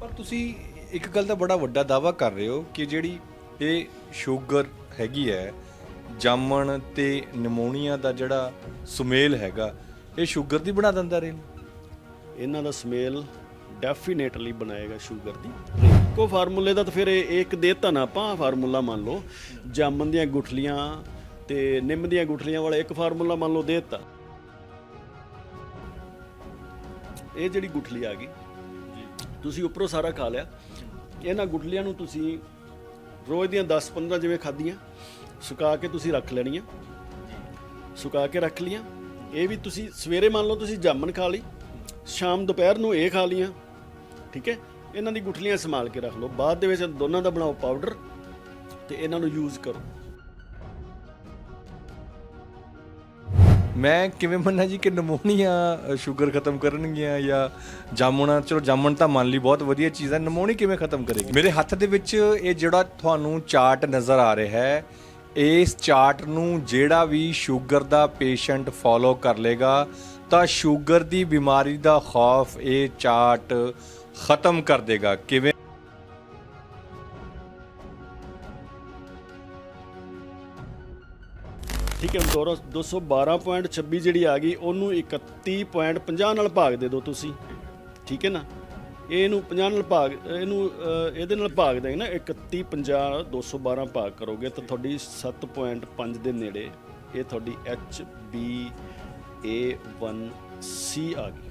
ਪਰ ਤੁਸੀਂ ਇੱਕ ਗੱਲ ਦਾ ਬੜਾ ਵੱਡਾ ਦਾਵਾ ਕਰ ਰਹੇ ਹੋ ਕਿ ਜਿਹੜੀ ਇਹ ਸ਼ੂਗਰ ਹੈਗੀ ਹੈ, ਜਾਮਣ ਤੇ ਨਮੋਨੀਆ ਦਾ ਜਿਹੜਾ ਸੁਮੇਲ ਹੈਗਾ, ਇਹ ਸ਼ੂਗਰ ਦੀ ਬਣਾ ਦਿੰਦਾ ਰੇਲ ਇਹਨਾਂ ਦਾ ਸਮੇਲ ਡੈਫੀਨੇਟਲੀ ਬਣਾਏਗਾ ਸ਼ੂਗਰ ਦੀ। ਇੱਕੋ ਫਾਰਮੂਲੇ ਦਾ ਤਾਂ ਫਿਰ ਇਹ ਇੱਕ ਦੇਤਾ ਨਾ ਆਪਾਂ ਫਾਰਮੂਲਾ ਮੰਨ ਲਓ। ਜਾਮਣ ਦੀਆਂ ਗੁਠਲੀਆਂ ਤੇ ਨਿੰਮ ਦੀਆਂ ਗੁਠਲੀਆਂ ਵਾਲਾ ਇੱਕ ਫਾਰਮੂਲਾ ਮੰਨ ਲਓ ਦੇਤਾ ਇਹ ਜਿਹੜੀ ਗੁਠਲੀ ਆ ਗਈ ਤੁਸੀਂ ਉੱਪਰੋਂ ਸਾਰਾ ਖਾ ਲਿਆ। ਇਹਨਾਂ ਗੁਠਲੀਆਂ ਨੂੰ ਤੁਸੀਂ ਰੋਜ਼ ਦੀਆਂ 10-15 ਜਿਵੇਂ ਖਾਧੀਆਂ, ਸੁਕਾ ਕੇ ਤੁਸੀਂ ਰੱਖ ਲੈਣੀਆਂ। ਸੁਕਾ ਕੇ ਰੱਖ ਲੀਆਂ ਇਹ ਵੀ ਤੁਸੀਂ ਸਵੇਰੇ ਮੰਨ ਲਓ ਤੁਸੀਂ ਜਾਮਨ ਖਾ ਲਈ, ਸ਼ਾਮ ਦੁਪਹਿਰ ਨੂੰ ਇਹ ਖਾ ਲੀਆਂ ਠੀਕ ਹੈ? ਇਹਨਾਂ ਦੀ ਗੁਠਲੀਆਂ ਸੰਭਾਲ ਕੇ ਰੱਖ ਲਓ। ਬਾਅਦ ਦੇ ਵਿੱਚ ਦੋਨਾਂ ਦਾ ਬਣਾਓ ਪਾਊਡਰ ਤੇ ਇਹਨਾਂ ਨੂੰ ਯੂਜ਼ ਕਰੋ। ਮੈਂ ਕਿਵੇਂ ਮੰਨਾਂ ਜੀ ਕਿ ਨਮੋਨੀਆ ਅ, ਸ਼ੂਗਰ ਖਤਮ ਕਰਨਗੀਆਂ ਜਾਂ ਜਾਮਣਾ ਚਲੋ ਜਾਮਣ ਤਾਂ ਮੰਨ ਲਈ ਬਹੁਤ ਵਧੀਆ ਚੀਜ਼ ਹੈ ਨਮੋਨੀ ਕਿਵੇਂ ਖਤਮ ਕਰੇਗੀ? ਮੇਰੇ ਹੱਥ ਦੇ ਵਿੱਚ ਇਹ ਜਿਹੜਾ ਤੁਹਾਨੂੰ ਚਾਰਟ ਨਜ਼ਰ ਆ ਰਿਹਾ ਹੈ ਇਸ ਚਾਰਟ ਨੂੰ ਜਿਹੜਾ ਵੀ ਸ਼ੂਗਰ ਦਾ ਪੇਸ਼ੈਂਟ ਫੋਲੋ ਕਰ ਲੇਗਾ ਤਾਂ ਸ਼ੂਗਰ ਦੀ ਬਿਮਾਰੀ ਦਾ ਖੌਫ ਇਹ ਚਾਰਟ ਖਤਮ ਕਰ ਦੇਗਾ। ਕਿਵੇਂ? ਠੀਕ ਹੈ ਦੁਬਾਰਾ 212.26 ਜਿਹੜੀ ਆ ਗਈ, ਉਹਨੂੰ 31.50 ਨਾਲ ਭਾਗ ਦੇ ਦਿਓ ਤੁਸੀਂ। ਠੀਕ ਹੈ ਨਾ? ਇਹਨੂੰ 50 ਨਾਲ ਭਾਗ, ਇਹਨੂੰ ਇਹਦੇ ਨਾਲ ਭਾਗ ਦੇਗੇ ਨਾ 31 50 212 ਭਾਗ ਕਰੋਗੇ ਤਾਂ ਤੁਹਾਡੀ 7.5 ਦੇ ਨੇੜੇ ਇਹ ਤੁਹਾਡੀ ਐਚ ਬੀ ਏ 1 ਸੀ ਆ ਗਈ।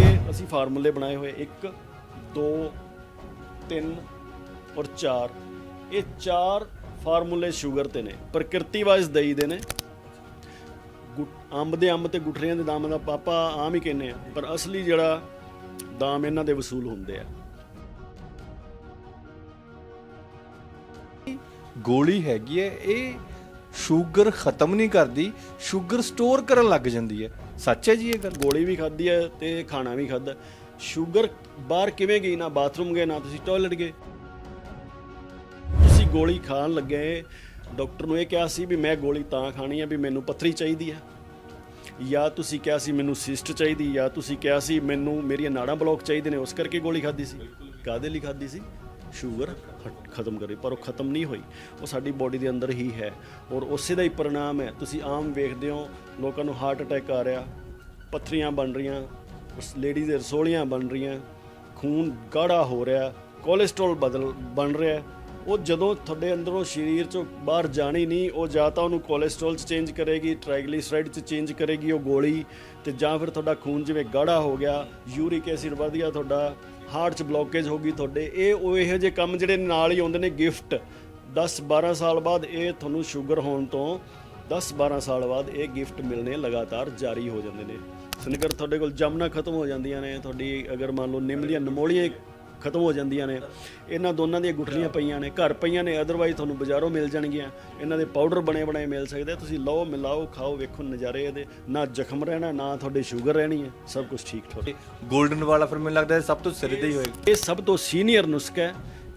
ਇਹ ਅਸੀਂ ਫਾਰਮੂਲੇ ਬਣਾਏ ਹੋਏ 1 2 3 ਔਰ 4 ਇਹ ਚਾਰ ਫਾਰਮੂਲੇ ਸ਼ੂਗਰ ਤੇ ਨੇ, ਪ੍ਰਕਿਰਤੀ ਵਾਈਜ਼ ਦਈ ਦੇ ਨੇ। ਗੁ- ਅੰਬ ਦੇ ਅੰਬ ਤੇ ਗੁਠਰੀਆਂ ਦੇ ਦਾਮ ਦਾ ਪਾਪਾ ਆਮ ਹੀ ਕਹਿੰਦੇ ਆ, ਪਰ ਅਸਲੀ ਜਿਹੜਾ ਦਾਮ ਇਹਨਾਂ ਦੇ ਵਸੂਲ ਹੁੰਦੇ ਆ। ਗੋਲੀ ਹੈਗੀ ਹੈ, ਇਹ ਸ਼ੂਗਰ ਖਤਮ ਨਹੀਂ ਕਰਦੀ, ਸ਼ੂਗਰ ਸਟੋਰ ਕਰਨ ਲੱਗ ਜਾਂਦੀ ਹੈ। ਸੱਚ ਹੈ ਜੀ ਇਹ ਗੱਲ? ਗੋਲੀ ਵੀ ਖਾਧੀ ਹੈ ਤੇ ਖਾਣਾ ਵੀ ਖਾਧਾ। ਸ਼ੂਗਰ ਬਾਹਰ ਕਿਵੇਂ ਗਈ? ਨਾ ਬਾਥਰੂਮ ਗਏ, ਨਾ ਤੁਸੀਂ ਟਾਇਲਟ ਗਏ। ਗੋਲੀ ਖਾਣ ਲੱਗੇ, ਡਾਕਟਰ ਨੂੰ ਇਹ ਕਿਹਾ ਸੀ ਵੀ ਮੈਂ ਗੋਲੀ ਤਾਂ ਖਾਣੀ ਆ ਵੀ ਮੈਨੂੰ ਪੱਥਰੀ ਚਾਹੀਦੀ ਆ। ਜਾਂ ਤੁਸੀਂ ਕਿਹਾ ਸੀ ਮੈਨੂੰ ਸਿਸਟ ਚਾਹੀਦੀ, ਜਾਂ ਤੁਸੀਂ ਕਿਹਾ ਸੀ ਮੈਨੂੰ ਮੇਰੀਆਂ ਨਾੜਾਂ ਬਲੌਕ ਚਾਹੀਦੇ ਨੇ, ਉਸ ਕਰਕੇ ਗੋਲੀ ਖਾਧੀ ਸੀ। ਕਾਦੇ ਲਈ ਖਾਧੀ ਸੀ? ਸ਼ੂਗਰ ਖਤਮ ਕਰੇ, ਪਰ ਉਹ ਖਤਮ ਨਹੀਂ ਹੋਈ। ਉਹ ਸਾਡੀ ਬੋਡੀ ਦੇ ਅੰਦਰ ਹੀ ਹੈ ਔਰ ਉਸੇ ਦਾ ਹੀ ਪਰਿਣਾਮ ਹੈ। ਤੁਸੀਂ ਆਮ ਵੇਖਦੇ ਹੋ, ਲੋਕਾਂ ਨੂੰ ਹਾਰਟ ਅਟੈਕ ਆ ਰਿਹਾ, ਪੱਥਰੀਆਂ ਬਣ ਰਹੀਆਂ, ਉਸ ਲੇਡੀਜ਼ ਦੇ ਰਸੋਲੀਆਂ ਬਣ ਰਹੀਆਂ, ਖੂਨ ਗਾੜਾ ਹੋ ਰਿਹਾ, ਕੋਲੇਸਟ੍ਰੋਲ ਬਦਲ, ਬਣ ਰਿਹਾ। ਉਹ ਜਦੋਂ ਤੁਹਾਡੇ ਅੰਦਰੋਂ ਸਰੀਰ ਚੋਂ ਬਾਹਰ ਜਾਣੀ ਨਹੀਂ, ਉਹ ਜਾਂ ਤਾਂ ਉਹਨੂੰ ਕੋਲੇਸਟ੍ਰੋਲ ਚ ਚੇਂਜ ਕਰੇਗੀ ਟ੍ਰਾਈਗਲੀਸਰਾਈਡ ਚ ਚੇਂਜ ਕਰੇਗੀ ਉਹ ਗੋਲੀ ਤੇ ਜਾਂ ਫਿਰ ਤੁਹਾਡਾ ਖੂਨ ਜਿਵੇਂ ਗਾੜਾ ਹੋ ਗਿਆ, ਯੂਰਿਕ ਐਸਿਡ ਵਧ ਗਿਆ ਤੁਹਾਡਾ ਹਾਰਟ 'ਚ ਬਲੌਕੇਜ ਹੋ ਗਈ ਤੁਹਾਡੇ, ਇਹ ਉਹ ਇਹੋ ਜਿਹੇ ਕੰਮ ਜਿਹੜੇ ਨਾਲ ਹੀ ਆਉਂਦੇ ਨੇ ਗਿਫਟ 10 12 ਸਾਲ ਬਾਅਦ ਇਹ ਤੁਹਾਨੂੰ ਸ਼ੂਗਰ ਹੋਣ ਤੋਂ 10 12 ਸਾਲ ਬਾਅਦ ਇਹ ਗਿਫਟ ਮਿਲਣੇ ਲਗਾਤਾਰ ਜਾਰੀ ਹੋ ਜਾਂਦੇ ਨੇ। ਸਨਿਕਰ ਤੁਹਾਡੇ ਕੋਲ ਜਮਨਾ ਖਤਮ ਹੋ ਜਾਂਦੀਆਂ ਨੇ, ਤੁਹਾਡੀ ਅਗਰ ਮੰਨ ਲਓ ਨਿੰਮ ਦੀਆਂ ਨਮੋਲੀਆਂ ਖਤਮ ਹੋ ਜਾਂਦੀਆਂ ਨੇ। ਇਹਨਾਂ ਦੋਨਾਂ ਦੀਆਂ ਗੁਠਲੀਆਂ ਪਈਆਂ ਨੇ। ਘਰ ਪਈਆਂ ਨੇ। ਅਦਰਵਾਈਜ਼ ਤੁਹਾਨੂੰ ਬਾਜ਼ਾਰੋਂ ਮਿਲ ਜਾਣਗੀਆਂ। ਇਹਨਾਂ ਦੇ ਪਾਊਡਰ ਬਣੇ ਬਣਾਏ ਮਿਲ ਸਕਦੇ। ਤੁਸੀਂ ਲਓ ਮਿਲਾਓ ਖਾਓ ਵੇਖੋ ਨਜ਼ਾਰੇ ਇਹਦੇ। ਨਾ ਜ਼ਖਮ ਰਹਿਣਾ ਨਾ ਤੁਹਾਡੇ ਸ਼ੂਗਰ ਰਹਿਣੀ ਹੈ। ਸਭ ਕੁਝ ਠੀਕ ਠਾਕ। 골ਡਨ ਵਾਲਾ ਫਿਰ ਮੈਨੂੰ ਲੱਗਦਾ ਸਭ ਤੋਂ ਸਿਰੇ ਤੇ ਹੀ ਹੋਏਗਾ। ਇਹ ਸਭ ਤੋਂ ਸੀਨੀਅਰ ਨੁਸਖਾ ਹੈ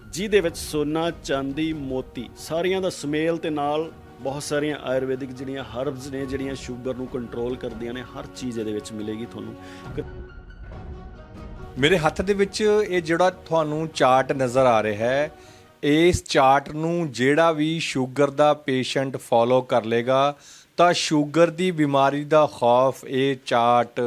ਜਿਹਦੇ ਵਿੱਚ ਸੋਨਾ ਚਾਂਦੀ ਮੋਤੀ ਸਾਰੀਆਂ ਦਾ ਸਮੇਲ ਤੇ ਨਾਲ ਬਹੁਤ ਸਾਰੀਆਂ ਆਯੁਰਵੈਦਿਕ ਜਿਹੜੀਆਂ ਹਰਬਸ ਨੇ ਜਿਹੜੀਆਂ ਸ਼ੂਗਰ ਨੂੰ ਕੰਟਰੋਲ ਕਰਦੀਆਂ ਨੇ ਹਰ ਚੀਜ਼ ਇਹਦੇ ਵਿੱਚ ਮਿਲੇਗੀ ਤੁਹਾਨੂੰ। ਮੇਰੇ ਹੱਥ ਦੇ ਵਿੱਚ ਇਹ ਜਿਹੜਾ ਤੁਹਾਨੂੰ ਚਾਰਟ ਨਜ਼ਰ ਆ ਰਿਹਾ ਹੈ ਇਸ ਚਾਰਟ ਨੂੰ ਜਿਹੜਾ ਵੀ ਸ਼ੂਗਰ ਦਾ ਪੇਸ਼ੈਂਟ ਫੋਲੋ ਕਰ ਲੇਗਾ ਤਾਂ ਸ਼ੂਗਰ ਦੀ ਬਿਮਾਰੀ ਦਾ ਖੌਫ ਇਹ ਚਾਰਟ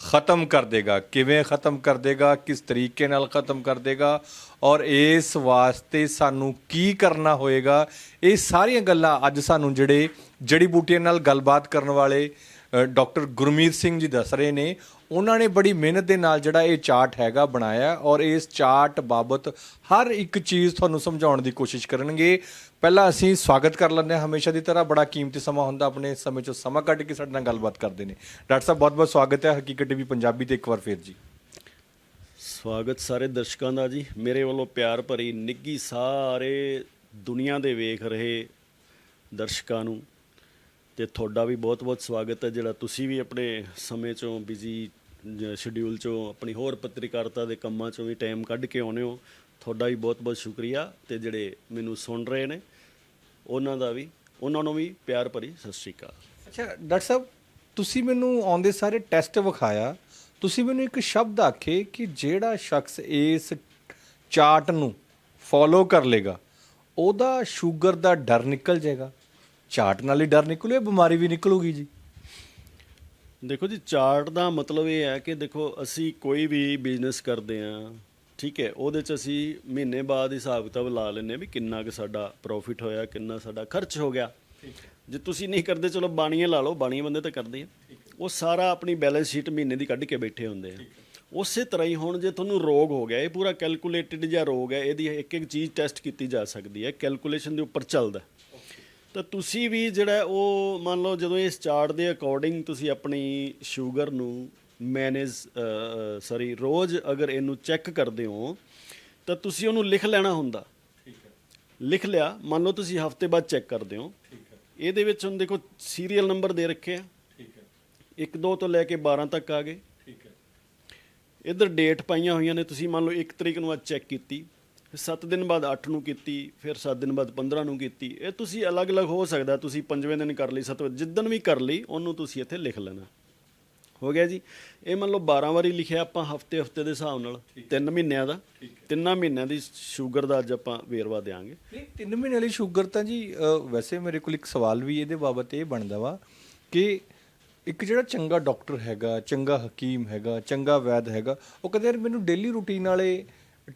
ਖਤਮ ਕਰ ਦੇਗਾ। ਕਿਵੇਂ ਖਤਮ ਕਰ ਦੇਗਾ ਕਿਸ ਤਰੀਕੇ ਨਾਲ ਖਤਮ ਕਰ ਦੇਗਾ ਔਰ ਇਸ ਵਾਸਤੇ ਸਾਨੂੰ ਕੀ ਕਰਨਾ ਹੋਏਗਾ ਇਹ ਸਾਰੀਆਂ ਗੱਲਾਂ ਅੱਜ ਸਾਨੂੰ ਜਿਹੜੇ ਜੜੀ ਬੂਟੀਆਂ ਨਾਲ ਗੱਲਬਾਤ ਕਰਨ ਵਾਲੇ ਅ, ਡਾਕਟਰ ਗੁਰਮੀਤ ਸਿੰਘ ਜੀ ਦੱਸ ਰਹੇ ਨੇ ਉਹਨਾਂ ਨੇ ਬੜੀ ਮਿਹਨਤ ਦੇ ਨਾਲ ਜਿਹੜਾ ਇਹ ਚਾਰਟ ਹੈਗਾ ਬਣਾਇਆ ਔਰ ਇਸ ਚਾਰਟ ਬਾਬਤ ਹਰ ਇੱਕ ਚੀਜ਼ ਤੁਹਾਨੂੰ ਸਮਝਾਉਣ ਦੀ ਕੋਸ਼ਿਸ਼ ਕਰਨਗੇ। ਪਹਿਲਾਂ ਅਸੀਂ ਸਵਾਗਤ ਕਰ ਲੈਂਦੇ ਹਾਂ। ਹਮੇਸ਼ਾ ਦੀ ਤਰ੍ਹਾਂ ਬੜਾ ਕੀਮਤੀ ਸਮਾਂ ਹੁੰਦਾ, ਆਪਣੇ ਸਮੇਂ ਚੋਂ ਸਮਾਂ ਕੱਢ ਕੇ ਸਾਡੇ ਨਾਲ ਗੱਲਬਾਤ ਕਰਦੇ ਨੇ। ਡਾਕਟਰ ਸਾਹਿਬ, ਬਹੁਤ-ਬਹੁਤ ਸਵਾਗਤ ਹੈ ਹਕੀਕਤ ਟੀਵੀ ਪੰਜਾਬੀ ਤੇ ਇੱਕ ਵਾਰ ਫੇਰ ਜੀ। ਸਵਾਗਤ ਸਾਰੇ ਦਰਸ਼ਕਾਂ ਦਾ ਜੀ। ਮੇਰੇ ਵੱਲੋਂ ਪਿਆਰ ਭਰੀ ਨਿੱਗੀ ਸਾਰੇ ਦੁਨੀਆ ਦੇ ਵੇਖ ਰਹੇ ਦਰਸ਼ਕਾਂ ਨੂੰ ਤੇ ਤੁਹਾਡਾ ਵੀ ਬਹੁਤ-ਬਹੁਤ ਸਵਾਗਤ ਹੈ, ਜਿਹੜਾ ਤੁਸੀਂ ਵੀ ਆਪਣੇ ਸਮੇਂ ਚੋਂ ਬਿਜ਼ੀ ਸ਼ਡਿਊਲ ਚੋਂ ਆਪਣੀ ਹੋਰ ਪੱਤਰਕਾਰਤਾ ਦੇ ਕੰਮਾਂ ਚੋਂ ਵੀ ਟਾਈਮ ਕੱਢ ਕੇ ਆਉਨੇ ਹੋ। ਤੁਹਾਡਾ ਵੀ ਬਹੁਤ-ਬਹੁਤ ਸ਼ੁਕਰੀਆ ਤੇ ਜਿਹੜੇ ਮੈਨੂੰ ਸੁਣ ਰਹੇ ਨੇ, ਉਹਨਾਂ ਦਾ ਵੀ, ਉਹਨਾਂ ਨੂੰ ਵੀ ਪਿਆਰ ਭਰੀ ਸਤਿ ਸ਼੍ਰੀ ਅਕਾਲ। ਅੱਛਾ, ਡਾਕਟਰ ਸਾਹਿਬ, ਤੁਸੀਂ ਮੈਨੂੰ ਆਉਂਦੇ ਸਾਰੇ ਟੈਸਟ ਵਿਖਾਇਆ। ਤੁਸੀਂ ਮੈਨੂੰ ਇੱਕ ਸ਼ਬਦ ਆਖੇ ਕਿ ਜਿਹੜਾ ਸ਼ਖਸ ਇਸ ਚਾਰਟ ਨੂੰ ਫੋਲੋ ਕਰ ਲੇਗਾ, ਉਹਦਾ ਸ਼ੂਗਰ ਦਾ ਡਰ ਨਿਕਲ ਜਾਏਗਾ। ਚਾਰਟ ਨਾਲ ਹੀ ਡਰ ਨਿਕਲੂ ਇਹ ਬਿਮਾਰੀ ਵੀ ਨਿਕਲੂਗੀ ਜੀ? ਦੇਖੋ ਜੀ ਚਾਰਟ ਦਾ ਮਤਲਬ ਇਹ ਹੈ ਕਿ ਦੇਖੋ ਅਸੀਂ ਕੋਈ ਵੀ ਬਿਜ਼ਨਸ ਕਰਦੇ ਆ ਠੀਕ ਹੈ ਉਹਦੇ ਚ ਅਸੀਂ ਮਹੀਨੇ ਬਾਅਦ ਹਿਸਾਬ ਕਿਤਾਬ ਲਾ ਹਾਂ ਵੀ ਕਿੰਨਾ ਕੁ ਸਾਡਾ ਪ੍ਰੋਫਿਟ ਹੋਇਆ ਕਿੰਨਾ ਸਾਡਾ ਖਰਚ ਹੋ ਗਿਆ। ਜੇ ਤੁਸੀਂ ਨਹੀਂ ਕਰਦੇ ਚਲੋ ਬਾਣੀਆਂ ਲਾ ਲਓ ਬਾਣੀਆਂ ਬੰਦੇ ਤਾਂ ਕਰਦੇ ਆ। ਉਹ ਸਾਰਾ ਆਪਣੀ ਬੈਲੈਂਸ ਸ਼ੀਟ ਮਹੀਨੇ ਦੀ ਕੱਢ ਕੇ ਬੈਠੇ ਹੁੰਦੇ ਆ। ਉਸੇ ਤਰ੍ਹਾਂ ਹੀ ਹੁਣ ਜੇ ਤੁਹਾਨੂੰ ਰੋਗ ਹੋ ਗਿਆ ਇਹ ਪੂਰਾ ਕੈਲਕੂਲੇਟਡ ਜਿਹਾ ਰੋਗ ਹੈ ਇਹਦੀ ਇੱਕ ਇੱਕ ਚੀਜ਼ ਟੈਸਟ ਕੀਤੀ ਜਾ ਸਕਦੀ ਹੈ ਕੈਲਕੂਲੇਸ਼ਨ ਦੇ ਉੱਪਰ ਚੱਲਦਾ। ਤਾਂ ਤੁਸੀਂ ਵੀ ਜਿਹੜਾ ਹੈ ਉਹ ਮੰਨ ਲਓ ਜਦੋਂ ਇਸ ਚਾਰਟ ਦੇ ਅਕੋਰਡਿੰਗ ਤੁਸੀਂ ਆਪਣੀ ਸ਼ੂਗਰ ਨੂੰ ਮੈਨੇਜ ਸੌਰੀ ਰੋਜ਼ ਅਗਰ ਇਹਨੂੰ ਚੈੱਕ ਕਰਦੇ ਹੋ ਤਾਂ ਤੁਸੀਂ ਉਹਨੂੰ ਲਿਖ ਲੈਣਾ ਹੁੰਦਾ। ਲਿਖ ਲਿਆ ਮੰਨ ਲਓ ਤੁਸੀਂ ਹਫ਼ਤੇ ਬਾਅਦ ਚੈੱਕ ਕਰਦੇ ਹੋ। ਇਹਦੇ ਵਿੱਚ ਹੁਣ ਦੇਖੋ ਸੀਰੀਅਲ ਨੰਬਰ ਦੇ ਰੱਖੇ ਆ। 1 2 ਤੋਂ ਲੈ ਕੇ 12 ਤੱਕ ਆ ਗਏ। ਇਧਰ ਡੇਟ ਪਾਈਆਂ ਹੋਈਆਂ ਨੇ ਤੁਸੀਂ ਮੰਨ ਲਓ 1 ਤਰੀਕ ਨੂੰ ਅੱਜ ਚੈੱਕ ਕੀਤੀ। ਫਿਰ 7 ਦਿਨ ਬਾਅਦ 8 ਨੂੰ ਕੀਤੀ ਫਿਰ 7 ਦਿਨ ਬਾਅਦ 15 ਨੂੰ ਕੀਤੀ। ਇਹ ਤੁਸੀਂ ਅਲੱਗ-ਅਲੱਗ ਹੋ ਸਕਦਾ ਤੁਸੀਂ ਪੰਜਵੇਂ ਦਿਨ ਕਰ ਲਈ ਸੱਤਵੇਂ ਜਿੱਦਣ ਵੀ ਕਰ ਲਈ ਉਹਨੂੰ ਤੁਸੀਂ ਇੱਥੇ ਲਿਖ ਲੈਣਾ। ਹੋ ਗਿਆ ਜੀ? ਇਹ ਮੰਨ ਲਓ 12 ਵਾਰੀ ਲਿਖਿਆ ਆਪਾਂ ਹਫ਼ਤੇ ਹਫ਼ਤੇ ਦੇ ਹਿਸਾਬ ਨਾਲ 3 ਮਹੀਨਿਆਂ ਦਾ। ਤਿੰਨਾਂ ਮਹੀਨਿਆਂ ਦੀ ਸ਼ੂਗਰ ਦਾ ਅੱਜ ਆਪਾਂ ਵੇਰਵਾ ਦੇਾਂਗੇ ਨਹੀਂ 3 ਮਹੀਨੇ ਵਾਲੀ ਸ਼ੂਗਰ ਤਾਂ ਜੀ ਵੈਸੇ ਮੇਰੇ ਕੋਲ ਇੱਕ ਸਵਾਲ ਵੀ ਇਹਦੇ ਬਾਬਤ ਇਹ ਬਣਦਾ ਵਾ ਕਿ ਇੱਕ ਜਿਹੜਾ ਚੰਗਾ ਡਾਕਟਰ ਹੈਗਾ ਚੰਗਾ ਹਕੀਮ ਹੈਗਾ ਚੰਗਾ ਵੈਦ ਹੈਗਾ ਉਹ ਕਹਿੰਦੇ ਯਾਰ ਮੈਨੂੰ ਡੇਲੀ ਰੂਟੀਨ ਵਾਲੇ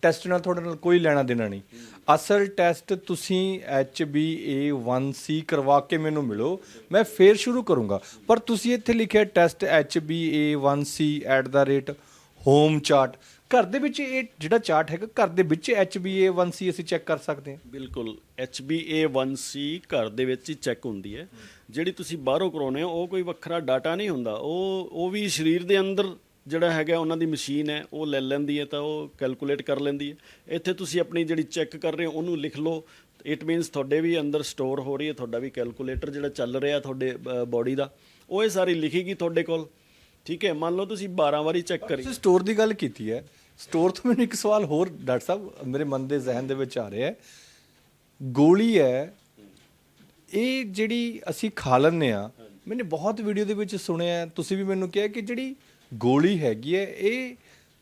ਟੈਸਟ ਨਾਲ ਤੁਹਾਡੇ ਨਾਲ ਕੋਈ ਲੈਣਾ ਦੇਣਾ ਨਹੀਂ। ਅਸਲ ਟੈਸਟ ਤੁਸੀਂ HbA1c ਕਰਵਾ ਕੇ ਮੈਨੂੰ ਮਿਲੋ, ਮੈਂ ਫੇਰ ਸ਼ੁਰੂ ਕਰੂੰਗਾ। ਪਰ ਤੁਸੀਂ ਇੱਥੇ ਲਿਖਿਆ ਟੈਸਟ HbA1c ਹੋਮ ਚਾਰਟ। ਘਰ ਦੇ ਵਿੱਚ ਇਹ ਜਿਹੜਾ ਚਾਰਟ ਹੈਗਾ, ਘਰ ਦੇ ਵਿੱਚ HbA1c ਅਸੀਂ ਚੈੱਕ ਕਰ ਸਕਦੇ ਹਾਂ। ਬਿਲਕੁਲ HbA1c ਘਰ ਦੇ ਵਿੱਚ ਹੀ ਚੈੱਕ ਹੁੰਦੀ ਹੈ। ਜਿਹੜੀ ਤੁਸੀਂ ਬਾਹਰੋਂ ਕਰਾਉਨੇ ਹੋ, ਉਹ ਕੋਈ ਵੱਖਰਾ ਡਾਟਾ ਨਹੀਂ ਹੁੰਦਾ। ਉਹ ਉਹ ਵੀ ਸਰੀਰ ਦੇ ਅੰਦਰ ਜਿਹੜਾ ਹੈਗਾ ਉਹਨਾਂ ਦੀ ਮਸ਼ੀਨ ਹੈ ਉਹ ਲੈ ਲੈਂਦੀ ਹੈ ਤਾਂ ਉਹ ਕੈਲਕੂਲੇਟ ਕਰ ਲੈਂਦੀ ਹੈ। ਇੱਥੇ ਤੁਸੀਂ ਆਪਣੀ ਜਿਹੜੀ ਚੈੱਕ ਕਰ ਰਹੇ ਹੋ ਉਹਨੂੰ ਲਿਖ ਲਓ। ਇਟ ਮੀਨਸ ਤੁਹਾਡੇ ਵੀ ਅੰਦਰ ਸਟੋਰ ਹੋ ਰਹੀ ਹੈ ਤੁਹਾਡਾ ਵੀ ਕੈਲਕੂਲੇਟਰ ਜਿਹੜਾ ਚੱਲ ਰਿਹਾ ਤੁਹਾਡੇ ਬਾਡੀ ਦਾ ਉਹ ਇਹ ਸਾਰੀ ਲਿਖੇਗੀ ਤੁਹਾਡੇ ਕੋਲ। ਠੀਕ ਹੈ ਮੰਨ ਲਓ ਤੁਸੀਂ 12 ਵਾਰੀ ਚੈੱਕ ਕਰੀ। ਤੁਸੀਂ ਸਟੋਰ ਦੀ ਗੱਲ ਕੀਤੀ ਹੈ। ਸਟੋਰ ਤੋਂ ਮੈਨੂੰ ਇੱਕ ਸਵਾਲ ਹੋਰ ਡਾਕਟਰ ਸਾਹਿਬ ਮੇਰੇ ਮਨ ਦੇ ਜ਼ਿਹਨ ਦੇ ਵਿੱਚ ਆ ਰਿਹਾ ਹੈ। ਗੋਲੀ ਹੈ ਇਹ ਜਿਹੜੀ ਅਸੀਂ ਖਾ ਲੈਂਦੇ ਆ ਮੈंने ਬਹੁਤ ਵੀਡੀਓ ਦੇ ਵਿੱਚ ਸੁਣਿਆ ਤੁਸੀਂ ਵੀ ਮੈਨੂੰ ਕਿਹਾ ਕਿ ਜਿਹੜੀ ਗੋਲੀ ਹੈਗੀ ਹੈ ਇਹ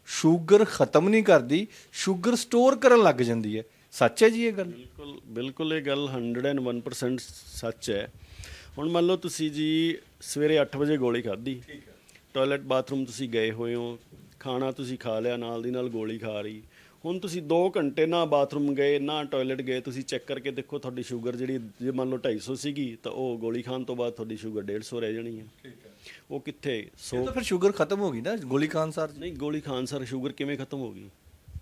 ਸ਼ੂਗਰ ਖਤਮ ਨਹੀਂ ਕਰਦੀ ਸ਼ੂਗਰ ਸਟੋਰ ਕਰਨ ਲੱਗ ਜਾਂਦੀ ਹੈ। ਸੱਚ ਹੈ ਜੀ ਇਹ ਗੱਲ? ਬਿਲਕੁਲ ਬਿਲਕੁਲ ਇਹ ਗੱਲ 101% ਸੱਚ ਹੈ। ਹੁਣ ਮੰਨ ਲਓ ਤੁਸੀਂ ਜੀ ਸਵੇਰੇ 8 ਵਜੇ ਗੋਲੀ ਖਾਧੀ। ਠੀਕ ਹੈ। ਟਾਇਲਟ ਬਾਥਰੂਮ ਤੁਸੀਂ ਗਏ ਹੋਏ ਹੋ। ਖਾਣਾ ਤੁਸੀਂ ਖਾ ਲਿਆ ਨਾਲ ਦੀ ਨਾਲ ਗੋਲੀ ਖਾ ਰਹੀ। ਹੁਣ ਤੁਸੀਂ 2 ਘੰਟੇ ਨਾ ਬਾਥਰੂਮ ਗਏ ਨਾ ਟਾਇਲਟ ਗਏ ਤੁਸੀਂ ਚੈੱਕ ਕਰਕੇ ਦੇਖੋ ਤੁਹਾਡੀ ਸ਼ੂਗਰ ਜਿਹੜੀ ਜੇ ਮੰਨ ਲਓ 250 ਸੀਗੀ ਤਾਂ ਉਹ ਗੋਲੀ ਖਾਣ ਤੋਂ ਬਾਅਦ ਤੁਹਾਡੀ ਸ਼ੂਗਰ 150 ਰਹਿ ਜਾਣੀ ਹੈ। ਠੀਕ ਹੈ। ਉਹ ਕਿੱਥੇ? 100 ਇਹ ਤਾਂ ਫਿਰ ਸ਼ੂਗਰ ਖਤਮ ਹੋ ਗਈ ਨਾ ਗੋਲੀ ਖਾਨ ਸਾਰ? ਨਹੀਂ ਗੋਲੀ ਖਾਣ ਸਾਰ ਸ਼ੂਗਰ ਕਿਵੇਂ ਖਤਮ ਹੋ ਗਈ?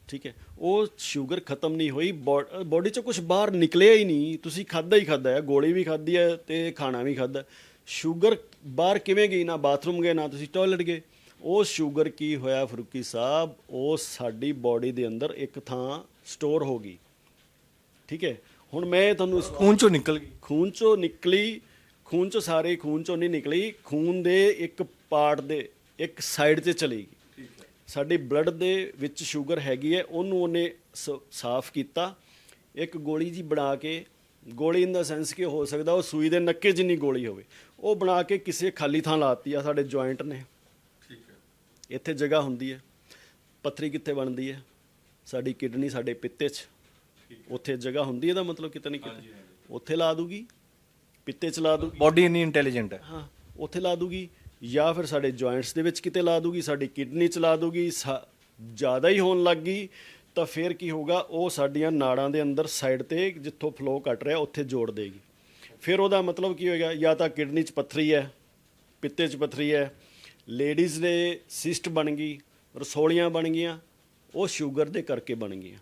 ਠੀਕ ਹੈ ਉਹ ਸ਼ੂਗਰ ਖਤਮ ਨਹੀਂ ਹੋਈ ਬੋਡੀ ਚੋਂ ਕੁਝ ਬਾਹਰ ਨਿਕਲਿਆ ਹੀ ਨਹੀਂ ਤੁਸੀਂ ਖਾਦਾ ਹੀ ਖਾਦਾ ਹੈ ਗੋਲੀ ਵੀ ਖਾਦੀ ਹੈ ਤੇ ਖਾਣਾ ਵੀ ਖਾਦਾ ਸ਼ੂਗਰ ਬਾਹਰ ਕਿਵੇਂ ਗਈ? ਨਾ ਬਾਥਰੂਮ ਗਏ ਨਾ ਤੁਸੀਂ ਟਾਇਲਟ ਗਏ। ਉਹ ਸ਼ੂਗਰ ਕੀ ਹੋਇਆ ਫਰੂਕੀ ਸਾਹਿਬ? ਉਹ ਸਾਡੀ ਬੋਡੀ ਦੇ ਅੰਦਰ ਇੱਕ ਥਾਂ ਸਟੋਰ ਹੋ ਗਈ। ਠੀਕ ਹੈ ਹੁਣ ਮੈਂ ਤੁਹਾਨੂੰ ਖੂਨ ਚੋਂ ਨਿਕਲ ਗਈ। ਖੂਨ ਚੋਂ ਨਿਕਲੀ ਖੂਨ ਚੋਂ ਸਾਰੇ ਖੂਨ ਚੋਂ ਨਹੀਂ ਨਿਕਲੀ ਖੂਨ ਦੇ ਇੱਕ ਪਾਰਟ ਦੇ ਇੱਕ ਸਾਈਡ ਤੇ ਚਲੀ ਗਈ। ਸਾਡੀ ਬਲੱਡ ਦੇ ਵਿੱਚ ਸ਼ੂਗਰ ਹੈਗੀ ਹੈ ਉਹਨੂੰ ਉਹਨੇ ਸਾਫ਼ ਕੀਤਾ। ਇੱਕ ਗੋਲੀ ਜੀ ਬਣਾ ਕੇ ਗੋਲੀ ਇਨ ਦਾ ਸੈਂਸ ਕਿ ਹੋ ਸਕਦਾ ਉਹ ਸੂਈ ਦੇ ਨੱਕੇ ਜਿੰਨੀ ਗੋਲੀ ਹੋਵੇ ਉਹ ਬਣਾ ਕੇ ਕਿਸੇ ਖਾਲੀ ਥਾਂ ਲਾਤੀ ਆ ਸਾਡੇ ਜੁਆਇੰਟ ਨੇ। ਠੀਕ ਹੈ। ਇੱਥੇ ਜਗ੍ਹਾ ਹੁੰਦੀ ਹੈ ਪੱਥਰੀ ਕਿੱਥੇ ਬਣਦੀ ਹੈ? ਸਾਡੀ ਕਿਡਨੀ ਸਾਡੇ ਪਿੱਤੇ 'ਚ। ਉੱਥੇ ਜਗ੍ਹਾ ਹੁੰਦੀ ਹੈ ਇਹਦਾ ਮਤਲਬ ਕਿਤੇ ਨਹੀਂ ਕਿਤੇ। ਉੱਥੇ ਲਾ ਦੂਗੀ। ਪਿੱਤੇ 'ਚ ਲਾ ਦੂਗੀ ਬਾਡੀ ਇੰਨੀ ਇੰਟੈਲੀਜੈਂਟ ਹੈ। ਹਾਂ ਉੱਥੇ ਲਾ ਦੂਗੀ ਜਾਂ ਫਿਰ ਸਾਡੇ ਜੁਆਇੰਟਸ ਦੇ ਵਿੱਚ ਕਿਤੇ ਲਾ ਦੂਗੀ ਸਾਡੀ ਕਿਡਨੀ 'ਚ ਲਾ ਦੂਗੀ ਸਾ- ਜ਼ਿਆਦਾ ਹੀ ਹੋਣ ਲੱਗ ਗਈ ਤਾਂ ਫਿਰ ਕੀ ਹੋਊਗਾ ਉਹ ਸਾਡੀਆਂ ਨਾੜਾਂ ਦੇ ਅੰਦਰ ਸਾਈਡ ਤੇ ਜਿੱਥੋਂ ਫਲੋ ਘਟ ਰਿਹਾ ਉੱਥੇ ਜੋੜ ਦੇਗੀ। ਫਿਰ ਉਹਦਾ ਮਤਲਬ ਕੀ ਹੋਏਗਾ ਜਾਂ ਤਾਂ ਕਿਡਨੀ 'ਚ ਪੱਥਰੀ ਹੈ ਪਿੱਤੇ 'ਚ ਪੱਥਰੀ ਹੈ ਲੇਡੀਜ਼ ਦੇ ਸਿਸਟ ਬਣ ਗਈ ਰਸੋਲੀਆਂ ਬਣ ਗਈਆਂ ਉਹ ਸ਼ੂਗਰ ਦੇ ਕਰਕੇ ਬਣ ਗਈਆਂ।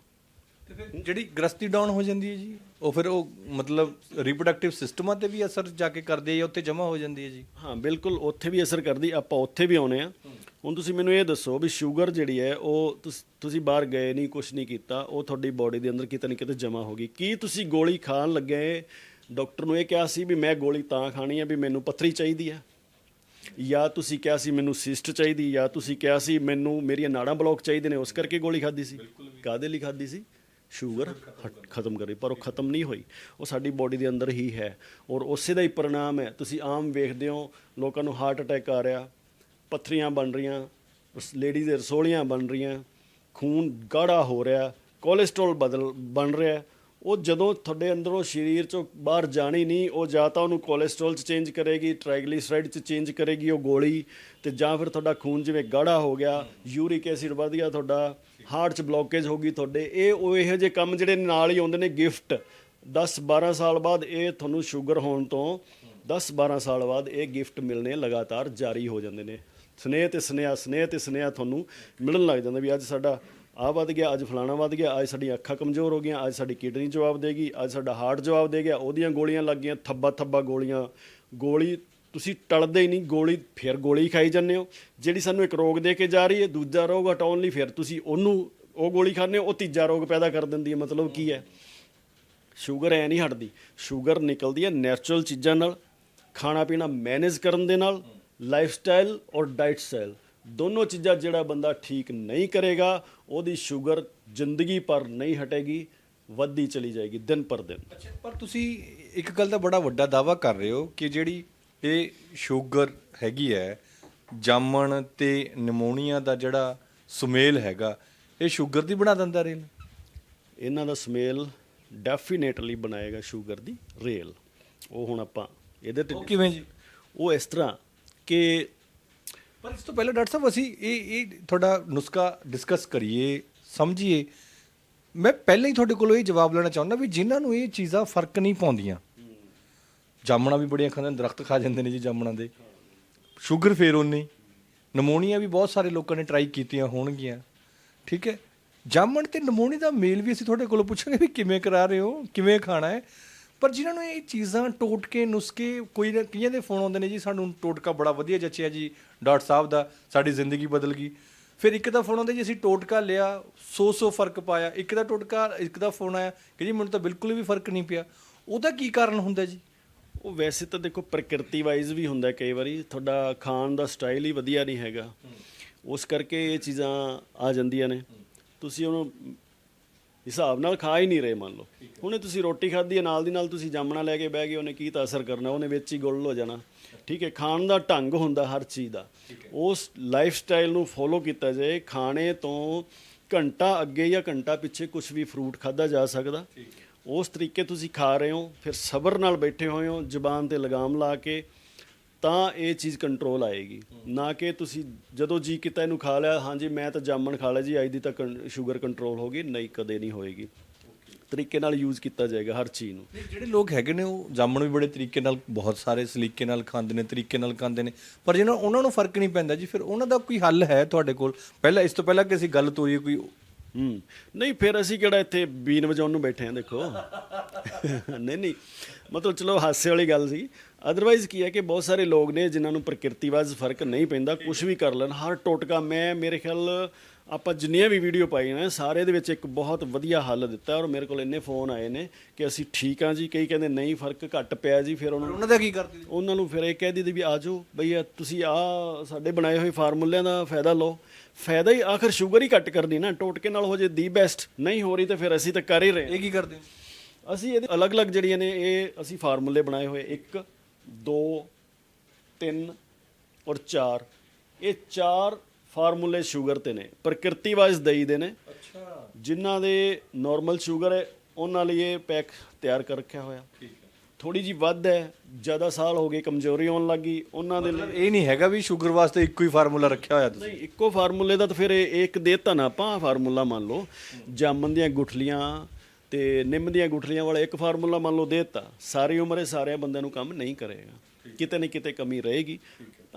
ਤੇ ਫਿਰ ਜਿਹੜੀ ਗ੍ਰਸਤੀ ਡਾਊਨ ਹੋ ਜਾਂਦੀ ਹੈ ਜੀ ਉਹ ਫਿਰ ਉਹ ਮਤਲਬ ਰਿਪਰੋਡਕਟਿਵ ਸਿਸਟਮਾਂ ਤੇ ਵੀ ਅਸਰ ਜਾ ਕੇ ਕਰਦੀ ਹੈ ਜਾਂ ਉੱਥੇ ਜਮ੍ਹਾਂ ਹੋ ਜਾਂਦੀ ਹੈ ਜੀ? ਹਾਂ ਬਿਲਕੁਲ ਉੱਥੇ ਵੀ ਅਸਰ ਕਰਦੀ ਆਪਾਂ ਉੱਥੇ ਵੀ ਆਉਨੇ ਆ। ਹੁਣ ਤੁਸੀਂ ਮੈਨੂੰ ਇਹ ਦੱਸੋ ਵੀ ਸ਼ੂਗਰ ਜਿਹੜੀ ਹੈ ਉਹ ਤੁਸ- ਤੁਸੀਂ ਬਾਹਰ ਗਏ ਨਹੀਂ ਕੁਝ ਨਹੀਂ ਕੀਤਾ ਉਹ ਤੁਹਾਡੀ ਬਾਡੀ ਦੇ ਅੰਦਰ ਕਿਤੇ ਨਾ ਕਿਤੇ ਜਮ੍ਹਾਂ ਹੋ ਗਈ। ਕੀ ਤੁਸੀਂ ਗੋਲੀ ਖਾਣ ਲੱਗੇ? ਡਾਕਟਰ ਨੂੰ ਇਹ ਕਿਹਾ ਸੀ ਵੀ ਮੈਂ ਗੋਲੀ ਤਾਂ ਖਾਣੀ ਹੈ ਵੀ ਮੈਨੂੰ ਪੱਥਰੀ ਚਾਹੀਦੀ ਹੈ ਜਾਂ ਤੁਸੀਂ ਕਿਹਾ ਸੀ ਮੈਨੂੰ ਸਿਸਟ ਚਾਹੀਦੀ ਜਾਂ ਤੁਸੀਂ ਕਿਹਾ ਸੀ ਮੈਨੂੰ ਮੇਰੀਆਂ ਨਾੜਾਂ ਬਲੌਕ ਚਾਹੀਦੇ ਨੇ ਉਸ ਕਰਕੇ ਗੋਲੀ ਖਾਦੀ ਸੀ? ਕਾਦੇ ਲਈ ਖਾਦੀ ਸੀ? ਸ਼ੂਗਰ ਖਤਮ ਕਰੀ, ਪਰ ਉਹ ਖਤਮ ਨਹੀਂ ਹੋਈ। ਉਹ ਸਾਡੀ ਬੋਡੀ ਦੇ ਅੰਦਰ ਹੀ ਹੈ ਔਰ ਉਸੇ ਦਾ ਹੀ ਪਰਿਣਾਮ ਹੈ। ਤੁਸੀਂ ਆਮ ਵੇਖਦੇ ਹੋ, ਲੋਕਾਂ ਨੂੰ ਹਾਰਟ ਅਟੈਕ ਆ ਰਿਹਾ, ਪੱਥਰੀਆਂ ਬਣ ਰਹੀਆਂ ਲੇਡੀਜ਼ ਦੇ ਰਸੋਲੀਆਂ ਬਣ ਰਹੀਆਂ, ਖੂਨ ਗਾੜਾ ਹੋ ਰਿਹਾ ਕੋਲੇਸਟ੍ਰੋਲ ਬਦਲ ਬਣ ਰਿਹਾ। ਉਹ ਜਦੋਂ ਤੁਹਾਡੇ ਅੰਦਰੋਂ ਸਰੀਰ ਚੋਂ ਬਾਹਰ ਜਾਣੀ ਨਹੀਂ, ਉਹ ਜਾਂ ਤਾਂ ਉਹਨੂੰ ਕੋਲੇਸਟ੍ਰੋਲ ਚ ਚੇਂਜ ਕਰੇਗੀ ਟ੍ਰਾਈਗਲਿਸਰਾਈਡ ਚ ਚੇਂਜ ਕਰੇਗੀ ਉਹ ਗੋਲੀ ਤੇ ਜਾਂ ਫਿਰ ਤੁਹਾਡਾ ਖੂਨ ਜਿਵੇਂ ਗਾੜਾ ਹੋ ਗਿਆ, ਯੂਰਿਕ ਐਸਿਡ ਵਧ ਗਿਆ ਤੁਹਾਡਾ ਹਾਰਟ ਚ ਬਲੌਕੇਜ ਹੋ ਗਈ ਤੁਹਾਡੇ। ਇਹ ਉਹ ਇਹੋ ਜਿਹੇ ਕੰਮ ਜਿਹੜੇ ਨਾਲ ਹੀ ਆਉਂਦੇ ਨੇ ਗਿਫਟ 10 12 ਸਾਲ ਬਾਅਦ ਇਹ ਤੁਹਾਨੂੰ ਸ਼ੂਗਰ ਹੋਣ ਤੋਂ 10 12 ਸਾਲ ਬਾਅਦ ਇਹ ਗਿਫਟ ਮਿਲਣੇ ਲਗਾਤਾਰ ਜਾਰੀ ਹੋ ਜਾਂਦੇ ਨੇ। ਸਨੇਹ ਤੇ ਸਨੇਹਾ, ਸਨੇਹ ਤੇ ਸਨੇਹਾ ਤੁਹਾਨੂੰ ਮਿਲਣ ਲੱਗ ਜਾਂਦਾ ਵੀ ਅੱਜ ਸਾਡਾ ਆ ਵੱਧ ਗਿਆ, ਅੱਜ ਫਲਾਣਾ ਵੱਧ ਗਿਆ, ਅੱਜ ਸਾਡੀ ਅੱਖਾਂ ਕਮਜ਼ੋਰ ਹੋ ਗਈਆਂ, ਅੱਜ ਸਾਡੀ ਕਿਡਨੀ ਜਵਾਬ ਦੇਗੀ ਅੱਜ ਸਾਡਾ ਹਾਰਟ ਜਵਾਬ ਦੇ ਗਿਆ, ਉਹਦੀਆਂ ਗੋਲੀਆਂ ਲੱਗ ਗਈਆਂ ਥੱਬਾ ਥੱਬਾ ਗੋਲੀਆਂ, ਗੋਲੀ ਤੁਸੀਂ ਟਲਦੇ ਹੀ ਨਹੀਂ, ਗੋਲੀ, ਫਿਰ ਗੋਲੀ ਖਾਈ ਜਾਂਦੇ ਹੋ। ਜਿਹੜੀ ਸਾਨੂੰ ਇੱਕ ਰੋਗ ਦੇ ਕੇ ਜਾ ਰਹੀ ਹੈ, ਦੂਜਾ ਰੋਗ ਹਟਾਉਣ ਲਈ ਫਿਰ ਤੁਸੀਂ ਉਹਨੂੰ, ਉਹ ਗੋਲੀ ਖਾਂਦੇ ਹੋ, ਉਹ ਤੀਜਾ ਰੋਗ ਪੈਦਾ ਕਰ ਦਿੰਦੀ ਹੈ। ਮਤਲਬ ਕੀ ਹੈ? ਸ਼ੂਗਰ ਐ ਨਹੀਂ ਹਟਦੀ। ਸ਼ੂਗਰ ਨਿਕਲਦੀ ਹੈ ਨੈਚੁਰਲ ਚੀਜ਼ਾਂ ਨਾਲ ਖਾਣਾ ਪੀਣਾ ਮੈਨੇਜ ਕਰਨ ਦੇ ਨਾਲ ਲਾਈਫ ਸਟਾਈਲ ਔਰ ਡਾਈਟ ਸਟਾਈਲ। ਦੋਨੋਂ ਚੀਜ਼ਾਂ ਜਿਹੜਾ ਬੰਦਾ ਠੀਕ ਨਹੀਂ ਕਰੇਗਾ, ਉਹਦੀ ਸ਼ੂਗਰ ਜ਼ਿੰਦਗੀ ਪਰ ਨਹੀਂ ਹਟੇਗੀ, ਵੱਧਦੀ ਚਲੀ ਜਾਏਗੀ ਦਿਨ ਪਰ ਦਿਨ। ਪਰ ਤੁਸੀਂ ਇੱਕ ਗੱਲ ਦਾ ਬੜਾ ਵੱਡਾ ਦਾਵਾ ਕਰ ਰਹੇ ਹੋ ਕਿ ਜਿਹੜੀ ਇਹ ਸ਼ੂਗਰ ਹੈਗੀ ਹੈ ਜਾਮਣ ਤੇ ਨਿਮੋਨੀਆ ਦਾ ਜਿਹੜਾ ਸੁਮੇਲ ਹੈਗਾ ਇਹ ਸ਼ੂਗਰ ਦੀ ਬਣਾ ਦਿੰਦਾ ਰੇਲ? ਇਹਨਾਂ ਦਾ ਸਮੇਲ ਡੈਫੀਨੇਟਲੀ ਬਣਾਏਗਾ ਸ਼ੂਗਰ ਦੀ ਰੇਲ। ਉਹ ਹੁਣ ਆਪਾਂ ਇਹਦੇ ਤੇ ਉਹ ਕਿਵੇਂ ਜੀ? ਉਹ ਇਸ ਤਰ੍ਹਾਂ ਕਿ ਪਰ ਇਸ ਤੋਂ ਪਹਿਲਾਂ ਡਾਕਟਰ ਸਾਹਿਬ ਅਸੀਂ ਇਹ ਇਹ ਤੁਹਾਡਾ ਨੁਸਖਾ ਡਿਸਕਸ ਕਰੀਏ ਸਮਝੀਏ। ਮੈਂ ਪਹਿਲਾਂ ਹੀ ਤੁਹਾਡੇ ਕੋਲੋਂ ਇਹ ਜਵਾਬ ਲੈਣਾ ਚਾਹੁੰਦਾ ਵੀ ਜਿਨ੍ਹਾਂ ਨੂੰ ਇਹ ਚੀਜ਼ਾਂ ਫ਼ਰਕ ਨਹੀਂ ਪਾਉਂਦੀਆਂ। ਜਾਮਣਾ ਵੀ ਬੜੀਆਂ ਖਾਂਦੇ ਨੇ, ਦਰਖਤ ਖਾ ਜਾਂਦੇ ਨੇ ਜੀ ਜਾਮਣਾ ਦੇ। ਸ਼ੂਗਰ ਫੇਰ ਉਨੀ ਨਮੋਨੀਆ ਵੀ ਬਹੁਤ ਸਾਰੇ ਲੋਕਾਂ ਨੇ ਟਰਾਈ ਕੀਤੀਆਂ ਹੋਣਗੀਆਂ। ਠੀਕ ਹੈ? ਜਾਮਣ ਤੇ ਨਮੋਨੀ ਦਾ ਮੇਲ ਵੀ ਅਸੀਂ ਤੁਹਾਡੇ ਕੋਲੋਂ ਪੁੱਛਾਂਗੇ ਵੀ ਕਿਵੇਂ ਕਰਾ ਰਹੇ ਹੋ, ਕਿਵੇਂ ਖਾਣਾ ਹੈ। ਪਰ ਜਿਨ੍ਹਾਂ ਨੂੰ ਇਹ ਚੀਜ਼ਾਂ ਟੋਟਕੇ, ਨੁਸਖੇ, ਕੋਈ ਨਾ ਕਈਆਂ ਦੇ ਫੋਨ ਆਉਂਦੇ ਨੇ ਜੀ, ਸਾਨੂੰ ਟੋਟਕਾ ਬੜਾ ਵਧੀਆ ਜੱਚਿਆ ਜੀ, ਡਾਕਟਰ ਸਾਹਿਬ ਦਾ, ਸਾਡੀ ਜ਼ਿੰਦਗੀ ਬਦਲ ਗਈ। ਫਿਰ ਇੱਕ ਦਾ ਫੋਨ ਆਉਂਦਾ ਜੀ, ਅਸੀਂ ਟੋਟਕਾ ਲਿਆ 100 100 ਫ਼ਰਕ ਪਾਇਆ। ਇੱਕ ਦਾ ਟੋਟਕਾ, ਇੱਕ ਦਾ ਫੋਨ ਆਇਆ ਕਿ ਜੀ ਮੈਨੂੰ ਤਾਂ ਬਿਲਕੁਲ ਵੀ ਫ਼ਰਕ ਨਹੀਂ ਪਿਆ। ਉਹਦਾ ਕੀ ਕਾਰਨ ਹੁੰਦਾ ਜੀ? ਉਹ ਵੈਸੇ ਤਾਂ ਦੇਖੋ ਪ੍ਰਕਿਰਤੀ ਵਾਈਜ਼ ਵੀ ਹੁੰਦਾ ਕਈ ਵਾਰੀ ਤੁਹਾਡਾ ਖਾਣ ਦਾ ਸਟਾਈਲ ਹੀ ਵਧੀਆ ਨਹੀਂ ਹੈਗਾ। ਉਸ ਕਰਕੇ ਇਹ ਚੀਜ਼ਾਂ ਆ ਜਾਂਦੀਆਂ ਨੇ। ਤੁਸੀਂ ਉਹਨੂੰ ਹਿਸਾਬ ਨਾਲ ਖਾ ਹੀ ਨਹੀਂ ਰਹੇ ਮੰਨ ਲਓ। ਹੁਣੇ ਤੁਸੀਂ ਰੋਟੀ ਖਾਧੀ ਹੈ ਨਾਲ ਦੀ ਨਾਲ ਤੁਸੀਂ ਜਾਮਣਾ ਲੈ ਕੇ ਬਹਿ ਗਏ ਉਹਨੇ ਕੀ ਤਾਂ ਅਸਰ ਕਰਨਾ ਉਹਨੇ ਵਿੱਚ ਹੀ ਗੁੱਲ ਹੋ ਜਾਣਾ। ਠੀਕ ਹੈ ਖਾਣ ਦਾ ਢੰਗ ਹੁੰਦਾ ਹਰ ਚੀਜ਼ ਦਾ। ਉਸ ਲਾਈਫ ਸਟਾਈਲ ਨੂੰ ਫੋਲੋ ਕੀਤਾ ਜਾਏ ਖਾਣੇ ਤੋਂ ਘੰਟਾ ਅੱਗੇ ਜਾਂ ਘੰਟਾ ਪਿੱਛੇ ਕੁਝ ਵੀ ਫਰੂਟ ਖਾਦਾ ਜਾ ਸਕਦਾ। ਉਸ ਤਰੀਕੇ ਤੁਸੀਂ ਖਾ ਰਹੇ ਹੋ, ਫਿਰ ਸਬਰ ਨਾਲ ਬੈਠੇ ਹੋਏ ਹੋ, ਜ਼ੁਬਾਨ ਤੇ ਲਗਾਮ ਲਾ ਕੇ, ਤਾਂ ਇਹ ਚੀਜ਼ ਕੰਟਰੋਲ ਆਏਗੀ। ਨਾ ਕਿ ਤੁਸੀਂ ਜਦੋਂ ਜੀ ਕੀਤਾ ਇਹਨੂੰ ਖਾ ਲਿਆ, ਹਾਂਜੀ, ਮੈਂ ਤਾਂ ਜਾਮਣ ਖਾ ਲਿਆ ਜੀ, ਅੱਜ ਦੀ ਤਾਂ ਸ਼ੂਗਰ ਕੰਟਰੋਲ ਹੋ ਗਈ, ਨਹੀਂ, ਕਦੇ ਨਹੀਂ ਹੋਏਗੀ। ਤਰੀਕੇ ਨਾਲ ਯੂਜ਼ ਕੀਤਾ ਜਾਏਗਾ ਹਰ ਚੀਜ਼ ਨੂੰ। ਜਿਹੜੇ ਲੋਕ ਹੈਗੇ ਨੇ, ਉਹ ਜਾਮਣ ਵੀ ਬੜੇ ਤਰੀਕੇ ਨਾਲ, ਬਹੁਤ ਸਾਰੇ ਸਲੀਕੇ ਨਾਲ ਖਾਂਦੇ ਨੇ, ਤਰੀਕੇ ਨਾਲ ਖਾਂਦੇ ਨੇ, ਪਰ ਜਿਹਨਾਂ ਉਹਨਾਂ ਨੂੰ ਫ਼ਰਕ ਨਹੀਂ ਪੈਂਦਾ ਜੀ, ਫਿਰ ਉਹਨਾਂ ਦਾ ਕੋਈ ਹੱਲ ਹੈ ਤੁਹਾਡੇ ਕੋਲ? ਪਹਿਲਾਂ, ਇਸ ਤੋਂ ਪਹਿਲਾਂ ਕਿ ਅਸੀਂ ਗੱਲ ਤੋਰੀਏ, ਕੋਈ ਹੂੰ। ਨਹੀਂ, ਫਿਰ ਅਸੀਂ ਕਿਹੜਾ ਇੱਥੇ ਬੀਨ ਵਜਾਉਣ ਨੂੰ ਬੈਠੇ ਆਂ ਦੇਖੋ। ਨਹੀਂ ਨਹੀਂ। ਮਤਲਬ ਚਲੋ, ਹਾਸੇ ਵਾਲੀ ਗੱਲ ਸੀ। ਅਦਰਵਾਈਜ਼ ਕੀ ਹੈ ਕਿ ਬਹੁਤ ਸਾਰੇ ਲੋਕ ਨੇ ਜਿਨ੍ਹਾਂ ਨੂੰ ਪ੍ਰਕਿਰਤੀਵਾਦ ਫ਼ਰਕ ਨਹੀਂ ਪੈਂਦਾ ਕੁਝ ਵੀ ਕਰ ਲੈਣ। ਹਰ ਟੋਟਕਾ ਮੈਂ, ਮੇਰੇ ਖਿਆਲ ਆਪਾਂ ਜਿੰਨੀਆਂ ਵੀ ਵੀਡੀਓ ਪਾਈਆਂ ਨੇ ਸਾਰੇ ਦੇ ਵਿੱਚ ਇੱਕ ਬਹੁਤ ਵਧੀਆ ਹੱਲ ਦਿੱਤਾ ਔਰ ਮੇਰੇ ਕੋਲ ਇੰਨੇ ਫੋਨ ਆਏ ਨੇ ਕਿ ਅਸੀਂ ਠੀਕ ਹਾਂ ਜੀ ਕਈ ਕਹਿੰਦੇ ਨਹੀਂ ਫ਼ਰਕ ਘੱਟ ਪਿਆ ਜੀ ਫਿਰ ਉਹਨਾਂ ਨੂੰ ਉਹਨਾਂ ਦਾ ਕੀ ਕਰਦੇ? ਉਹਨਾਂ ਨੂੰ ਫਿਰ ਇਹ ਕਹਿ ਦਿੱਤੀ ਵੀ ਆਜੋ ਬਈ ਇਹ ਤੁਸੀਂ ਆ ਸਾਡੇ ਬਣਾਏ ਹੋਏ ਫਾਰਮੂਲਿਆਂ ਦਾ ਫਾਇਦਾ ਲਓ ਫਾਇਦਾ ਹੀ ਆਖਰ ਸ਼ੂਗਰ ਹੀ ਘੱਟ ਕਰਨੀ ਨਾ ਟੋਟਕੇ ਨਾਲ ਹੋ ਜੇ ਦੀ ਬੈਸਟ ਨਹੀਂ ਹੋ ਰਹੀ ਤਾਂ ਫਿਰ ਅਸੀਂ ਤਾਂ ਕਰ ਹੀ ਰਹੇ। ਇਹ ਕੀ ਕਰਦੇ ਅਸੀਂ ਇਹਦੇ ਅਲੱਗ-ਅਲੱਗ ਜਿਹੜੀਆਂ ਨੇ ਇਹ ਅਸੀਂ ਫਾਰਮੂਲੇ ਬਣਾਏ ਹੋਏ 1 2 3 ਔਰ 4 ਇਹ ਚਾਰ ਫਾਰਮੂਲੇ ਸ਼ੂਗਰ ਤੇ ਨੇ ਪ੍ਰਕਿਰਤੀ ਵਾਈਜ਼ ਦਈ ਦੇ ਨੇ। ਅੱਛਾ। ਜਿਨ੍ਹਾਂ ਦੇ ਨਾਰਮਲ ਸ਼ੂਗਰ ਹੈ ਉਹਨਾਂ ਲਈ ਇਹ ਪੈਕ ਤਿਆਰ ਕਰ ਰੱਖਿਆ ਹੋਇਆ। ਠੀਕ ਹੈ। ਥੋੜੀ ਜੀ ਵੱਧ ਹੈ ਜ਼ਿਆਦਾ ਸਾਲ ਹੋ ਗਏ ਕਮਜ਼ੋਰੀ ਆਉਣ ਲੱਗੀ ਉਹਨਾਂ ਦੇ ਲਈ ਇਹ ਨਹੀਂ ਹੈਗਾ ਵੀ ਸ਼ੂਗਰ ਵਾਸਤੇ ਇੱਕੋ ਹੀ ਫਾਰਮੂਲਾ ਰੱਖਿਆ ਹੋਇਆ ਤੁਸੀਂ? ਨਹੀਂ ਇੱਕੋ ਫਾਰਮੂਲੇ ਦਾ ਤਾਂ ਫਿਰ ਇਹ ਇੱਕ ਦੇਤਾ ਨਾ ਆਪਾਂ ਫਾਰਮੂਲਾ ਮੰਨ ਲਓ। ਜਾਮਨ ਦੀਆਂ ਗੁਠਲੀਆਂ ਤੇ ਨਿੰਮ ਦੀਆਂ ਗੁਠਲੀਆਂ ਵਾਲਾ ਇੱਕ ਫਾਰਮੂਲਾ ਮੰਨ ਲਓ ਦੇਤਾ। ਸਾਰੀ ਉਮਰ ਇਹ ਸਾਰਿਆਂ ਬੰਦਿਆਂ ਨੂੰ ਕੰਮ ਨਹੀਂ ਕਰੇਗਾ। ਕਿਤੇ ਨਾ ਕਿਤੇ ਕਮੀ ਰਹੇਗੀ।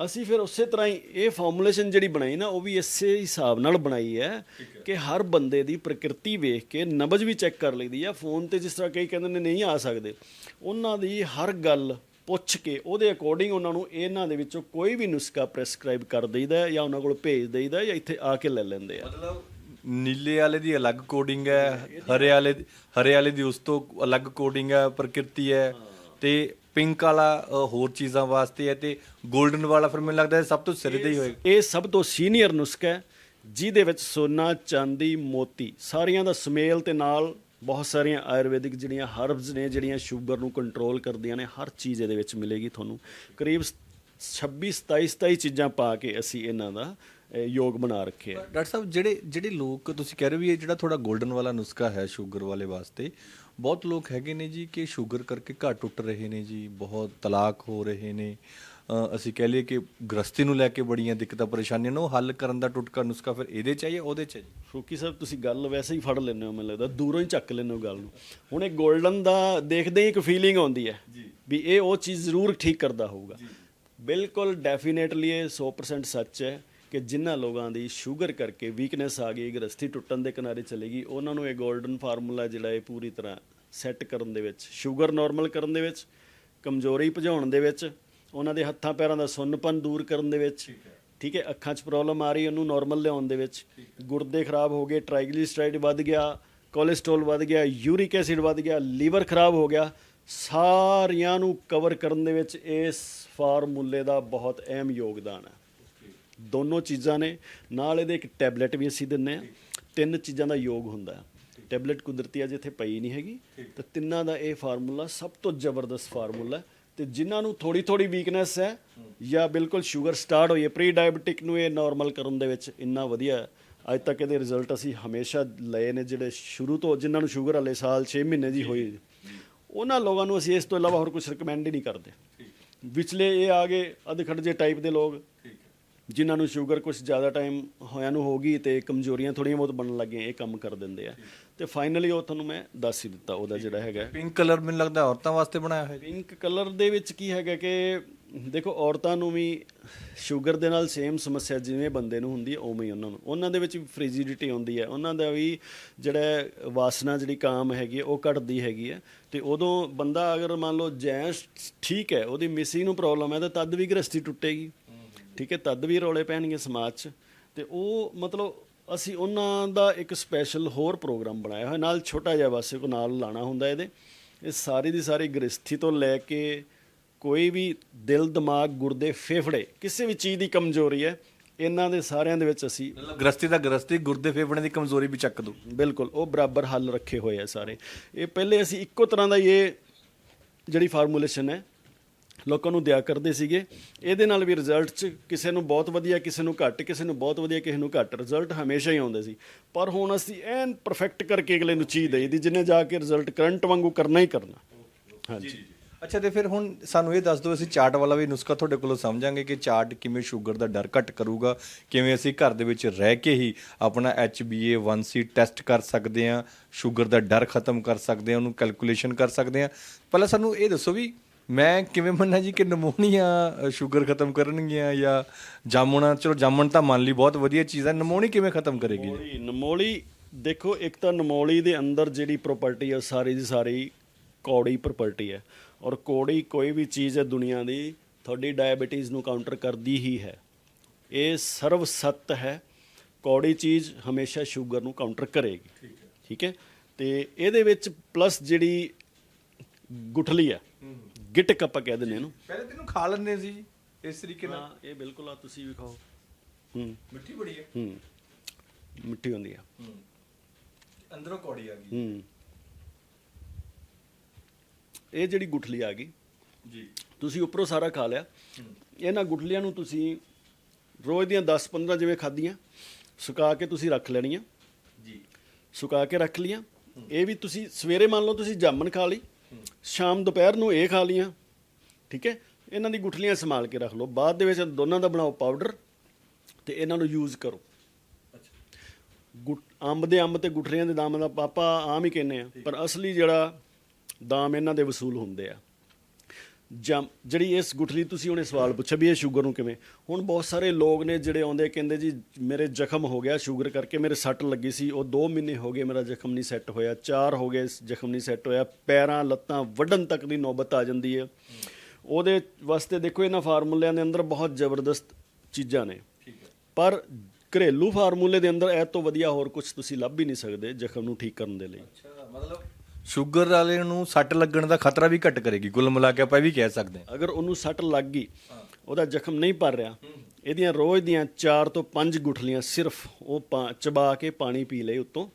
ਅਸੀਂ ਫਿਰ ਉਸੇ ਤਰ੍ਹਾਂ ਹੀ ਇਹ ਫਾਰਮੂਲੇਸ਼ਨ ਜਿਹੜੀ ਬਣਾਈ ਨਾ ਉਹ ਵੀ ਇਸੇ ਹਿਸਾਬ ਨਾਲ ਬਣਾਈ ਹੈ ਕਿ ਹਰ ਬੰਦੇ ਦੀ ਪ੍ਰਕਿਰਤੀ ਵੇਖ ਕੇ ਨਬਜ ਵੀ ਚੈੱਕ ਕਰ ਲਈਦੀ ਆ ਫੋਨ ਤੇ ਜਿਸ ਤਰ੍ਹਾਂ ਕਈ ਕਹਿੰਦੇ ਨੇ ਨਹੀਂ ਆ ਸਕਦੇ ਉਹਨਾਂ ਦੀ ਹਰ ਗੱਲ ਪੁੱਛ ਕੇ ਉਹਦੇ ਅਕੋਰਡਿੰਗ ਉਹਨਾਂ ਨੂੰ ਇਹਨਾਂ ਦੇ ਵਿੱਚੋਂ ਕੋਈ ਵੀ ਨੁਸਖਾ ਪ੍ਰੈਸਕ੍ਰਾਈਬ ਕਰ ਦਈਦਾ ਜਾਂ ਉਹਨਾਂ ਕੋਲ ਭੇਜ ਦਈਦਾ ਜਾਂ ਇੱਥੇ ਆ ਕੇ ਲੈ ਲੈਂਦੇ ਆ। ਮਤਲਬ ਨੀਲੇ ਵਾਲੇ ਦੀ ਅਲੱਗ ਕੋਡਿੰਗ ਹੈ ਹਰੇ ਵਾਲੇ ਹਰੇ ਵਾਲੇ ਦੀ ਉਸ ਤੋਂ ਅਲੱਗ ਕੋਡਿੰਗ ਹੈ ਪ੍ਰਕਿਰਤੀ ਹੈ। ਤੇ ਪਿੰਕ ਵਾਲਾ ਅ, ਹੋਰ ਚੀਜ਼ਾਂ ਵਾਸਤੇ ਹੈ ਤੇ 골ਡਨ ਵਾਲਾ ਫਿਰ ਮੈਨੂੰ ਲੱਗਦਾ ਹੈ ਸਭ ਤੋਂ ਸਿਰੇ ਦਾ ਹੀ ਹੋਏਗਾ ਇਹ ਸਭ ਤੋਂ ਸੀਨੀਅਰ ਨੁਸਖਾ ਹੈ ਜਿਹਦੇ ਵਿੱਚ ਸੋਨਾ ਚਾਂਦੀ ਮੋਤੀ ਸਾਰੀਆਂ ਦਾ ਸਮੇਲ ਤੇ ਨਾਲ ਬਹੁਤ ਸਾਰੀਆਂ ਆਯੁਰਵੈਦਿਕ ਜਿਹੜੀਆਂ ਹਰਬਸ ਨੇ ਜਿਹੜੀਆਂ ਸ਼ੂਗਰ ਨੂੰ ਕੰਟਰੋਲ ਕਰਦੀਆਂ ਨੇ ਹਰ ਚੀਜ਼ ਇਹਦੇ ਵਿੱਚ ਮਿਲੇਗੀ ਤੁਹਾਨੂੰ। ਕਰੀਬ 26 27 27 ਚੀਜ਼ਾਂ ਪਾ ਕੇ ਅਸੀਂ ਇਹਨਾਂ ਦਾ ਯੋਗ ਬਣਾ ਰੱਖੇ ਆ ਡਾਕਟਰ ਸਾਹਿਬ ਜਿਹੜੇ ਜਿਹੜੇ ਲੋਕ ਤੁਸੀਂ ਕਹਿ ਰਹੇ ਹੋ ਵੀ ਇਹ ਜਿਹੜਾ ਥੋੜਾ 골ਡਨ ਵਾਲਾ ਨੁਸਖਾ ਹੈ ਸ਼ੂਗਰ ਵਾਲੇ ਵਾਸਤੇ ਬਹੁਤ ਲੋਕ ਹੈਗੇ ਨੇ ਜੀ ਕਿ ਸ਼ੂਗਰ ਕਰਕੇ ਘਰ ਟੁੱਟ ਰਹੇ ਨੇ ਜੀ ਬਹੁਤ ਤਲਾਕ ਹੋ ਰਹੇ ਨੇ। ਅ, ਅਸੀਂ ਕਹਿ ਲਈਏ ਕਿ ਗ੍ਰਸਤੀ ਨੂੰ ਲੈ ਕੇ ਬੜੀਆਂ ਦਿੱਕਤਾਂ ਪਰੇਸ਼ਾਨੀਆਂ ਨੇ ਉਹ ਹੱਲ ਕਰਨ ਦਾ ਟੁਟਕਾ ਨੁਸਖਾ ਫਿਰ ਇਹਦੇ ਚ ਹੈ ਜਾਂ ਉਹਦੇ ਚ ਹੈ ਜੀ? ਫਰੂਕੀ ਸਾਹਿਬ ਤੁਸੀਂ ਗੱਲ ਵੈਸੇ ਹੀ ਫੜ ਲੈਂਦੇ ਹੋ ਮੈਨੂੰ ਲੱਗਦਾ ਦੂਰੋਂ ਹੀ ਚੱਕ ਲੈਂਦੇ ਹੋ ਗੱਲ ਨੂੰ। ਹੁਣ ਇਹ 골ਡਨ ਦਾ ਦੇਖਦੇ ਹੀ ਇੱਕ ਫੀਲਿੰਗ ਆਉਂਦੀ ਹੈ ਵੀ ਇਹ ਉਹ ਚੀਜ਼ ਜ਼ਰੂਰ ਠੀਕ ਕਰਦਾ ਹੋਊਗਾ। ਬਿਲਕੁਲ ਡੈਫੀਨੇਟਲੀ ਇਹ 100% ਸੱਚ ਹੈ। ਕਿ ਜਿਨ੍ਹਾਂ ਲੋਕਾਂ ਦੀ ਸ਼ੂਗਰ ਕਰਕੇ ਵੀਕਨੈਸ ਆ ਗਈ ਗ੍ਰਸਤੀ ਟੁੱਟਣ ਦੇ ਕਿਨਾਰੇ ਚਲੇ ਗਈ ਉਹਨਾਂ ਨੂੰ ਇਹ 골ਡਨ ਫਾਰਮੂਲਾ ਜਿਹੜਾ ਇਹ ਪੂਰੀ ਤਰ੍ਹਾਂ ਸੈੱਟ ਕਰਨ ਦੇ ਵਿੱਚ ਸ਼ੂਗਰ ਨਾਰਮਲ ਕਰਨ ਦੇ ਵਿੱਚ ਕਮਜ਼ੋਰੀ ਭਜਾਉਣ ਦੇ ਵਿੱਚ ਉਹਨਾਂ ਦੇ ਹੱਥਾਂ ਪੈਰਾਂ ਦਾ ਸੁੰਨਪਨ ਦੂਰ ਕਰਨ ਦੇ ਵਿੱਚ ਠੀਕ ਹੈ। ਅੱਖਾਂ 'ਚ ਪ੍ਰੋਬਲਮ ਆ ਰਹੀ ਉਹਨੂੰ ਨਾਰਮਲ ਲਿਆਉਣ ਦੇ ਵਿੱਚ ਗੁਰਦੇ ਖਰਾਬ ਹੋ ਗਏ ਟ੍ਰਾਈਗਲਿਸਰਾਈਡ ਵੱਧ ਗਿਆ ਕੋਲੇਸਟ੍ਰੋਲ ਵੱਧ ਗਿਆ ਯੂਰਿਕ ਐਸਿਡ ਵੱਧ ਗਿਆ ਲੀਵਰ ਖਰਾਬ ਹੋ ਗਿਆ ਸਾਰਿਆਂ ਨੂੰ ਕਵਰ ਕਰਨ ਦੇ ਵਿੱਚ ਇਸ ਫਾਰਮੂਲੇ ਦਾ ਬਹੁਤ ਅਹਿਮ ਯੋਗਦਾਨ ਹੈ। ਦੋਨੋਂ ਚੀਜ਼ਾਂ ਨੇ। ਨਾਲ ਇਹਦੇ ਇੱਕ ਟੈਬਲੇਟ ਵੀ ਅਸੀਂ ਦਿੰਨੇ ਆ ਤਿੰਨ ਚੀਜ਼ਾਂ ਦਾ ਯੋਗ ਹੁੰਦਾ ਟੈਬਲੇਟ ਕੁਦਰਤੀ ਅਜੇ ਇੱਥੇ ਪਈ ਨਹੀਂ ਹੈਗੀ। ਤੇ ਤਿੰਨਾਂ ਦਾ ਇਹ ਫਾਰਮੂਲਾ ਸਭ ਤੋਂ ਜ਼ਬਰਦਸਤ ਫਾਰਮੂਲਾ ਤੇ ਜਿਨ੍ਹਾਂ ਨੂੰ ਥੋੜੀ ਥੋੜੀ ਵੀਕਨੈਸ ਹੈ ਜਾਂ ਬਿਲਕੁਲ ਸ਼ੂਗਰ ਸਟਾਰਟ ਹੋਈ ਹੈ ਪ੍ਰੀ ਡਾਇਬੀਟਿਕ ਨੂੰ ਇਹ ਨਾਰਮਲ ਕਰਨ ਦੇ ਵਿੱਚ ਇੰਨਾ ਵਧੀਆ ਅੱਜ ਤੱਕ ਇਹਦੇ ਰਿਜ਼ਲਟ ਅਸੀਂ ਹਮੇਸ਼ਾ ਲਏ ਨੇ ਜਿਹੜੇ ਸ਼ੁਰੂ ਤੋਂ ਜਿਨ੍ਹਾਂ ਨੂੰ ਸ਼ੂਗਰ ਹਲੇ ਸਾਲ 6 ਮਹੀਨੇ ਦੀ ਹੋਈ ਉਹਨਾਂ ਲੋਕਾਂ ਨੂੰ ਅਸੀਂ ਇਸ ਤੋਂ ਇਲਾਵਾ ਹੋਰ ਕੁਝ ਰეკਮੈਂਡ ਹੀ ਨਹੀਂ ਕਰਦੇ। ਵਿਚਲੇ ਇਹ ਆ ਗਏ ਅਧਖੜ ਜੇ ਟਾਈਪ ਦੇ ਲੋਕ। ਜਿਨ੍ਹਾਂ ਨੂੰ ਸ਼ੂਗਰ ਕੁਝ ਜ਼ਿਆਦਾ ਟਾਈਮ ਹੋਇਆਂ ਨੂੰ ਹੋ ਗਈ ਤੇ ਕਮਜ਼ੋਰੀਆਂ ਥੋੜੀਆਂ ਬਹੁਤ ਬਣਨ ਲੱਗੀਆਂ ਇਹ ਕੰਮ ਕਰ ਦਿੰਦੇ ਆ। ਤੇ ਫਾਈਨਲੀ ਉਹ ਤੁਹਾਨੂੰ ਮੈਂ ਦੱਸ ਹੀ ਦਿੱਤਾ ਉਹਦਾ ਜਿਹੜਾ ਹੈਗਾ। ਪਿੰਕ ਕਲਰ ਮੈਨੂੰ ਲੱਗਦਾ ਔਰਤਾਂ ਵਾਸਤੇ ਬਣਾਇਆ ਹੋਇਆ ਪਿੰਕ ਕਲਰ ਦੇ ਵਿੱਚ ਕੀ ਹੈਗਾ ਕਿ ਦੇਖੋ ਔਰਤਾਂ ਨੂੰ ਵੀ ਸ਼ੂਗਰ ਦੇ ਨਾਲ ਸੇਮ ਸਮੱਸਿਆ ਜਿਵੇਂ ਬੰਦੇ ਨੂੰ ਹੁੰਦੀ ਹੈ ਉਵੇਂ ਹੀ ਉਹਨਾਂ ਨੂੰ। ਉਹਨਾਂ ਦੇ ਵਿੱਚ ਵੀ ਫ੍ਰਿਜਿਡਿਟੀ ਆਉਂਦੀ ਹੈ। ਉਹਨਾਂ ਦਾ ਵੀ ਜਿਹੜਾ ਵਾਸਨਾ ਜਿਹੜੀ ਕਾਮ ਹੈਗੀ ਉਹ ਘਟਦੀ ਹੈਗੀ ਹੈ। ਤੇ ਉਦੋਂ ਬੰਦਾ ਅਗਰ ਮੰਨ ਲਓ ਜੈਂਸ ਠੀਕ ਹੈ ਉਹਦੀ ਮਿਸੀ ਨੂੰ ਪ੍ਰੋਬਲਮ ਹੈ ਤਾਂ ਤਦ ਵੀ ਗ੍ਰਸਤੀ ਟੁੱਟੇਗੀ। ਠੀਕ ਹੈ ਤਦ ਵੀ ਰੌਲੇ ਪੈਣਗੇ ਸਮਾਜ 'ਚ। ਤੇ ਉਹ ਮਤਲਬ ਅਸੀਂ ਉਹਨਾਂ ਦਾ ਇੱਕ ਸਪੈਸ਼ਲ ਹੋਰ ਪ੍ਰੋਗਰਾਮ ਬਣਾਇਆ ਹੋਇਆ ਨਾਲ ਛੋਟਾ ਜਿਹਾ ਬਸ ਕੋ ਨਾਲ ਲਾਣਾ ਹੁੰਦਾ ਇਹਦੇ। ਇਹ ਸਾਰੀ ਦੀ ਸਾਰੀ ਗ੍ਰਸਥੀ ਤੋਂ ਲੈ ਕੇ ਕੋਈ ਵੀ ਦਿਲ ਦਿਮਾਗ ਗੁਰਦੇ ਫੇਫੜੇ ਕਿਸੇ ਵੀ ਚੀਜ਼ ਦੀ ਕਮਜ਼ੋਰੀ ਹੈ ਇਹਨਾਂ ਦੇ ਸਾਰਿਆਂ ਦੇ ਵਿੱਚ ਅਸੀਂ ਗ੍ਰਸਤੀ ਦਾ ਗ੍ਰਸਤੀ ਗੁਰਦੇ ਫੇਫੜੇ ਦੀ ਕਮਜ਼ੋਰੀ ਵੀ ਚੱਕ ਦੂ ਬਿਲਕੁਲ ਉਹ ਬਰਾਬਰ ਹੱਲ ਰੱਖੇ ਹੋਏ ਆ ਸਾਰੇ। ਇਹ ਪਹਿਲੇ ਅਸੀਂ ਇੱਕੋ ਤਰ੍ਹਾਂ ਦਾ ਇਹ ਜਿਹੜੀ ਫਾਰਮੂਲੇਸ਼ਨ ਹੈ ਲੋਕਾਂ ਨੂੰ ਦਿਆ ਕਰਦੇ ਸੀਗੇ। ਇਹਦੇ ਨਾਲ ਵੀ ਰਿਜ਼ਲਟ ਚ ਕਿਸੇ ਨੂੰ ਬਹੁਤ ਵਧੀਆ, ਕਿਸੇ ਨੂੰ ਘੱਟ, ਕਿਸੇ ਨੂੰ ਬਹੁਤ ਵਧੀਆ, ਕਿਸੇ ਨੂੰ ਘੱਟ ਰਿਜ਼ਲਟ ਹਮੇਸ਼ਾ ਹੀ ਆਉਂਦੇ ਸੀ। ਪਰ ਹੁਣ ਅਸੀਂ ਐਨ ਪਰਫੈਕਟ ਕਰਕੇ ਅਗਲੇ ਨੂੰ ਚੀਜ਼ ਦੇਈਦੀ ਜਿਹਨੇ ਜਾ ਕੇ ਰਿਜ਼ਲਟ ਕਰੰਟ ਵਾਂਗੂ ਕਰਨਾ ਹੀ ਕਰਨਾ। ਹਾਂਜੀ। ਅੱਛਾ, ਤੇ ਫਿਰ ਹੁਣ ਸਾਨੂੰ ਇਹ ਦੱਸ ਦਿਓ, ਅਸੀਂ ਚਾਰਟ ਵਾਲਾ ਵੀ ਨੁਸਖਾ ਤੁਹਾਡੇ ਕੋਲੋਂ ਸਮਝਾਂਗੇ ਕਿ ਚਾਰਟ ਕਿਵੇਂ ਸ਼ੂਗਰ ਦਾ ਡਰ ਘਟ ਕਰੂਗਾ, ਕਿਵੇਂ ਅਸੀਂ ਘਰ ਦੇ ਵਿੱਚ ਰਹਿ ਕੇ ਹੀ ਆਪਣਾ HbA1c ਟੈਸਟ ਕਰ ਸਕਦੇ ਹਾਂ ਸ਼ੂਗਰ ਦਾ ਡਰ ਖਤਮ ਕਰ ਸਕਦੇ ਹਾਂ, ਉਹਨੂੰ ਕੈਲਕੂਲੇਸ਼ਨ ਕਰ ਸਕਦੇ ਹਾਂ। ਪਹਿਲਾਂ ਸਾਨੂੰ ਇਹ ਦੱਸੋ ਵੀ ਮੈਂ ਕਿਵੇਂ ਮੰਨਾਂ ਜੀ ਕਿ ਨਮੋਨੀਆ ਸ਼ੂਗਰ ਖਤਮ ਕਰਨਗੀਆਂ ਜਾਂ ਜਾਮਣਾ ਚਲੋ ਜਾਮਣ ਤਾਂ ਮੰਨ ਲਈ ਬਹੁਤ ਵਧੀਆ ਚੀਜ਼ ਹੈ ਨਮੋਨੀ ਕਿਵੇਂ ਖਤਮ ਕਰੇਗੀ ਨਮੋਲੀ ਨਮੋਲੀ ਦੇਖੋ ਇੱਕ ਤਾਂ ਨਮੋਲੀ ਦੇ ਅੰਦਰ ਜਿਹੜੀ ਪ੍ਰਾਪਰਟੀ ਹੈ ਸਾਰੀ ਦੀ ਸਾਰੀ ਕੌੜੀ ਪ੍ਰਾਪਰਟੀ ਹੈ ਔਰ ਕੌੜੀ ਕੋਈ ਵੀ ਚੀਜ਼ ਹੈ ਦੁਨੀਆ ਦੀ ਤੁਹਾਡੀ ਡਾਇਬੀਟੀਜ਼ ਨੂੰ ਕਾਊਂਟਰ ਕਰਦੀ ਹੀ ਹੈ। ਇਹ ਸਰਵ ਸੱਤ ਹੈ ਕੌੜੀ ਚੀਜ਼ ਹਮੇਸ਼ਾ ਸ਼ੂਗਰ ਨੂੰ ਕਾਊਂਟਰ ਕਰੇਗੀ। ਠੀਕ ਹੈ। ਤੇ ਇਹਦੇ ਵਿੱਚ ਪਲੱਸ ਜਿਹੜੀ ਗੁਠਲੀ ਹੈ। ਗਿਟਕ ਆਪਾਂ ਕਹਿ ਦਿੰਦੇ ਇਹਨੂੰ। ਪਹਿਲੇ ਤੈਨੂੰ ਖਾ ਲੈਂਦੇ ਸੀ ਇਸ ਤਰੀਕੇ ਹਾਂ ਇਹ ਬਿਲਕੁਲ ਆ ਤੁਸੀਂ ਵੀ ਖਾਓ। ਹੂੰ। ਮਿੱਠੀ ਬੜੀ ਹੈ। ਹੂੰ ਮਿੱਠੀ ਹੁੰਦੀ ਆ। ਅੰਦਰੋਂ ਕੌੜੀ ਆ ਗਈ। ਹੂੰ। ਇਹ ਜਿਹੜੀ ਗੁਠਲੀ ਆ ਗਈ। ਜੀ। ਤੁਸੀਂ ਉੱਪਰੋਂ ਸਾਰਾ ਖਾ ਲਿਆ। ਇਹਨਾਂ ਗੁਠਲੀਆਂ ਨੂੰ ਤੁਸੀਂ ਰੋਜ਼ ਦੀਆਂ 10-15 ਜਿਵੇਂ ਖਾਧੀਆਂ ਸੁਕਾ ਕੇ ਤੁਸੀਂ ਰੱਖ ਲੈਣੀਆਂ। ਜੀ। ਸੁਕਾ ਕੇ ਰੱਖ ਲੀਆਂ। ਇਹ ਵੀ ਤੁਸੀਂ ਸਵੇਰੇ ਮੰਨ ਲਓ ਤੁਸੀਂ ਜਾਮਨ ਖਾ ਲਈ। ਸ਼ਾਮ ਦੁਪਹਿਰ ਨੂੰ ਇਹ ਖਾ ਲੀਆਂ ਠੀਕ ਹੈ? ਇਹਨਾਂ ਦੀ ਗੁਠਲੀਆਂ ਸੰਭਾਲ ਕੇ ਰੱਖ ਲਓ। ਬਾਅਦ ਦੇ ਵਿੱਚ ਦੋਨਾਂ ਦਾ ਬਣਾਓ ਪਾਊਡਰ ਤੇ ਇਹਨਾਂ ਨੂੰ ਯੂਜ਼ ਕਰੋ। ਅੰਬ ਦੇ ਅੰਬ ਤੇ ਗੁਠਲੀਆਂ ਦੇ ਦਾਮ ਦਾ ਪਾਪਾ ਆਮ ਹੀ ਕਹਿੰਦੇ ਆ ਪਰ ਅਸਲੀ ਜਿਹੜਾ ਦਾਮ ਇਹਨਾਂ ਦੇ ਵਸੂਲ ਹੁੰਦੇ ਆ। ਜਮ ਜਿਹੜੀ ਇਸ ਗੁਠਲੀ ਤੁਸੀਂ ਉਹਨੇ ਸਵਾਲ ਪੁੱਛਿਆ ਵੀ ਇਹ ਸ਼ੂਗਰ ਨੂੰ ਕਿਵੇਂ? ਹੁਣ ਬਹੁਤ ਸਾਰੇ ਲੋਕ ਨੇ ਜਿਹੜੇ ਆਉਂਦੇ ਕਹਿੰਦੇ ਜੀ ਮੇਰੇ ਜ਼ਖਮ ਹੋ ਗਿਆ ਸ਼ੂਗਰ ਕਰਕੇ ਮੇਰੇ ਸੱਟ ਲੱਗੀ ਸੀ ਉਹ 2 ਮਹੀਨੇ ਹੋ ਗਏ ਮੇਰਾ ਜ਼ਖਮ ਨਹੀਂ ਸੈੱਟ ਹੋਇਆ 4 ਹੋ ਗਏ ਜ਼ਖਮ ਨਹੀਂ ਸੈੱਟ ਹੋਇਆ ਪੈਰਾਂ ਲੱਤਾਂ ਵੱਢਣ ਤੱਕ ਦੀ ਨੌਬਤ ਆ ਜਾਂਦੀ ਹੈ। ਉਹਦੇ ਵਾਸਤੇ ਦੇਖੋ ਇਹਨਾਂ ਫਾਰਮੂਲਿਆਂ ਦੇ ਅੰਦਰ ਬਹੁਤ ਜ਼ਬਰਦਸਤ ਚੀਜ਼ਾਂ ਨੇ। ਪਰ ਘਰੇਲੂ ਫਾਰਮੂਲੇ ਦੇ ਅੰਦਰ ਇਹ ਤੋਂ ਵਧੀਆ ਹੋਰ ਕੁਝ ਤੁਸੀਂ ਲੱਭ ਹੀ ਨਹੀਂ ਸਕਦੇ ਜ਼ਖਮ ਨੂੰ ਠੀਕ ਕਰਨ ਦੇ ਲਈ। ਅੱਛਾ ਮਤਲਬ ਸ਼ੂਗਰ ਵਾਲੇ ਨੂੰ ਸੱਟ ਲੱਗਣ ਦਾ ਖਤਰਾ ਵੀ ਘਟ ਕਰੇਗੀ ਕੁੱਲ ਮਿਲਾ ਕੇ ਆਪਾਂ ਇਹ ਵੀ ਕਹਿ ਸਕਦੇ ਹਾਂ। ਅਗਰ ਉਹਨੂੰ ਸੱਟ ਲੱਗ ਗਈ, ਉਹਦਾ ਜ਼ਖਮ ਨਹੀਂ ਭਰ ਰਿਹਾ, ਇਹਦੀਆਂ ਰੋਜ਼ ਦੀਆਂ 4 ਤੋਂ 5 ਗੁਠਲੀਆਂ ਸਿਰਫ ਉਹ ਪਾ- ਚਬਾ ਕੇ ਪਾਣੀ ਪੀ ਲਏ ਉਤੋਂ,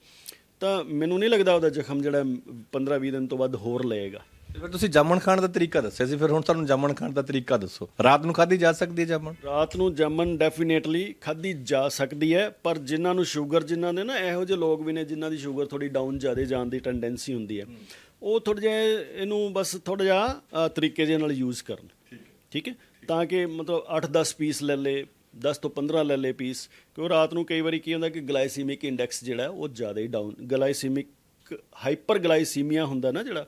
ਤਾਂ ਮੈਨੂੰ ਨਹੀਂ ਲੱਗਦਾ ਉਹਦਾ ਜ਼ਖਮ ਜਿਹੜਾ 15-20 ਦਿਨ ਤੋਂ ਬਾਅਦ ਹੋਰ ਲਏਗਾ। ਫਿਰ ਤੁਸੀਂ ਜਾਮਣ ਖਾਣ ਦਾ ਤਰੀਕਾ ਦੱਸਿਆ ਸੀ ਫਿਰ ਹੁਣ ਸਾਨੂੰ ਜਾਮਣ ਖਾਣ ਦਾ ਤਰੀਕਾ ਦੱਸੋ। ਰਾਤ ਨੂੰ ਖਾਧੀ ਜਾ ਸਕਦੀ ਹੈ ਜਾਮਣ? ਰਾਤ ਨੂੰ ਜਾਮਨ ਡੈਫੀਨੇਟਲੀ ਖਾਧੀ ਜਾ ਸਕਦੀ ਹੈ ਪਰ ਜਿਨ੍ਹਾਂ ਨੂੰ ਸ਼ੂਗਰ ਜਿਨ੍ਹਾਂ ਦੇ ਨਾ ਇਹੋ ਜਿਹੇ ਲੋਕ ਵੀ ਨੇ ਜਿਨ੍ਹਾਂ ਦੀ ਸ਼ੂਗਰ ਥੋੜੀ ਡਾਊਨ ਜ਼ਿਆਦਾ ਜਾਣ ਦੀ ਟੈਂਡੈਂਸੀ ਹੁੰਦੀ ਹੈ। ਉਹ ਥੋੜਾ ਜਿਹਾ ਇਹਨੂੰ ਬਸ ਥੋੜਾ ਜਿਹਾ ਤਰੀਕੇ ਜਿਹੇ ਨਾਲ ਯੂਜ਼ ਕਰਨ। ਠੀਕ ਹੈ। ਤਾਂ ਕਿ ਮਤਲਬ 8-10 ਪੀਸ ਲੈ ਲੇ 10 ਤੋਂ 15 ਲੈ ਲੇ ਪੀਸ ਕਿਉਂ ਰਾਤ ਨੂੰ ਕਈ ਵਾਰੀ ਕੀ ਹੁੰਦਾ ਕਿ ਗਲਾਈਸੀਮਿਕ ਇੰਡੈਕਸ ਜਿਹੜਾ ਉਹ ਜ਼ਿਆਦਾ ਹੀ ਡਾਊਨ ਗਲਾਈਸੀਮਿਕ ਹਾਈਪਰ ਗਲਾਈਸੀਮੀਆ ਹੁੰਦਾ ਨਾ ਜਿਹੜਾ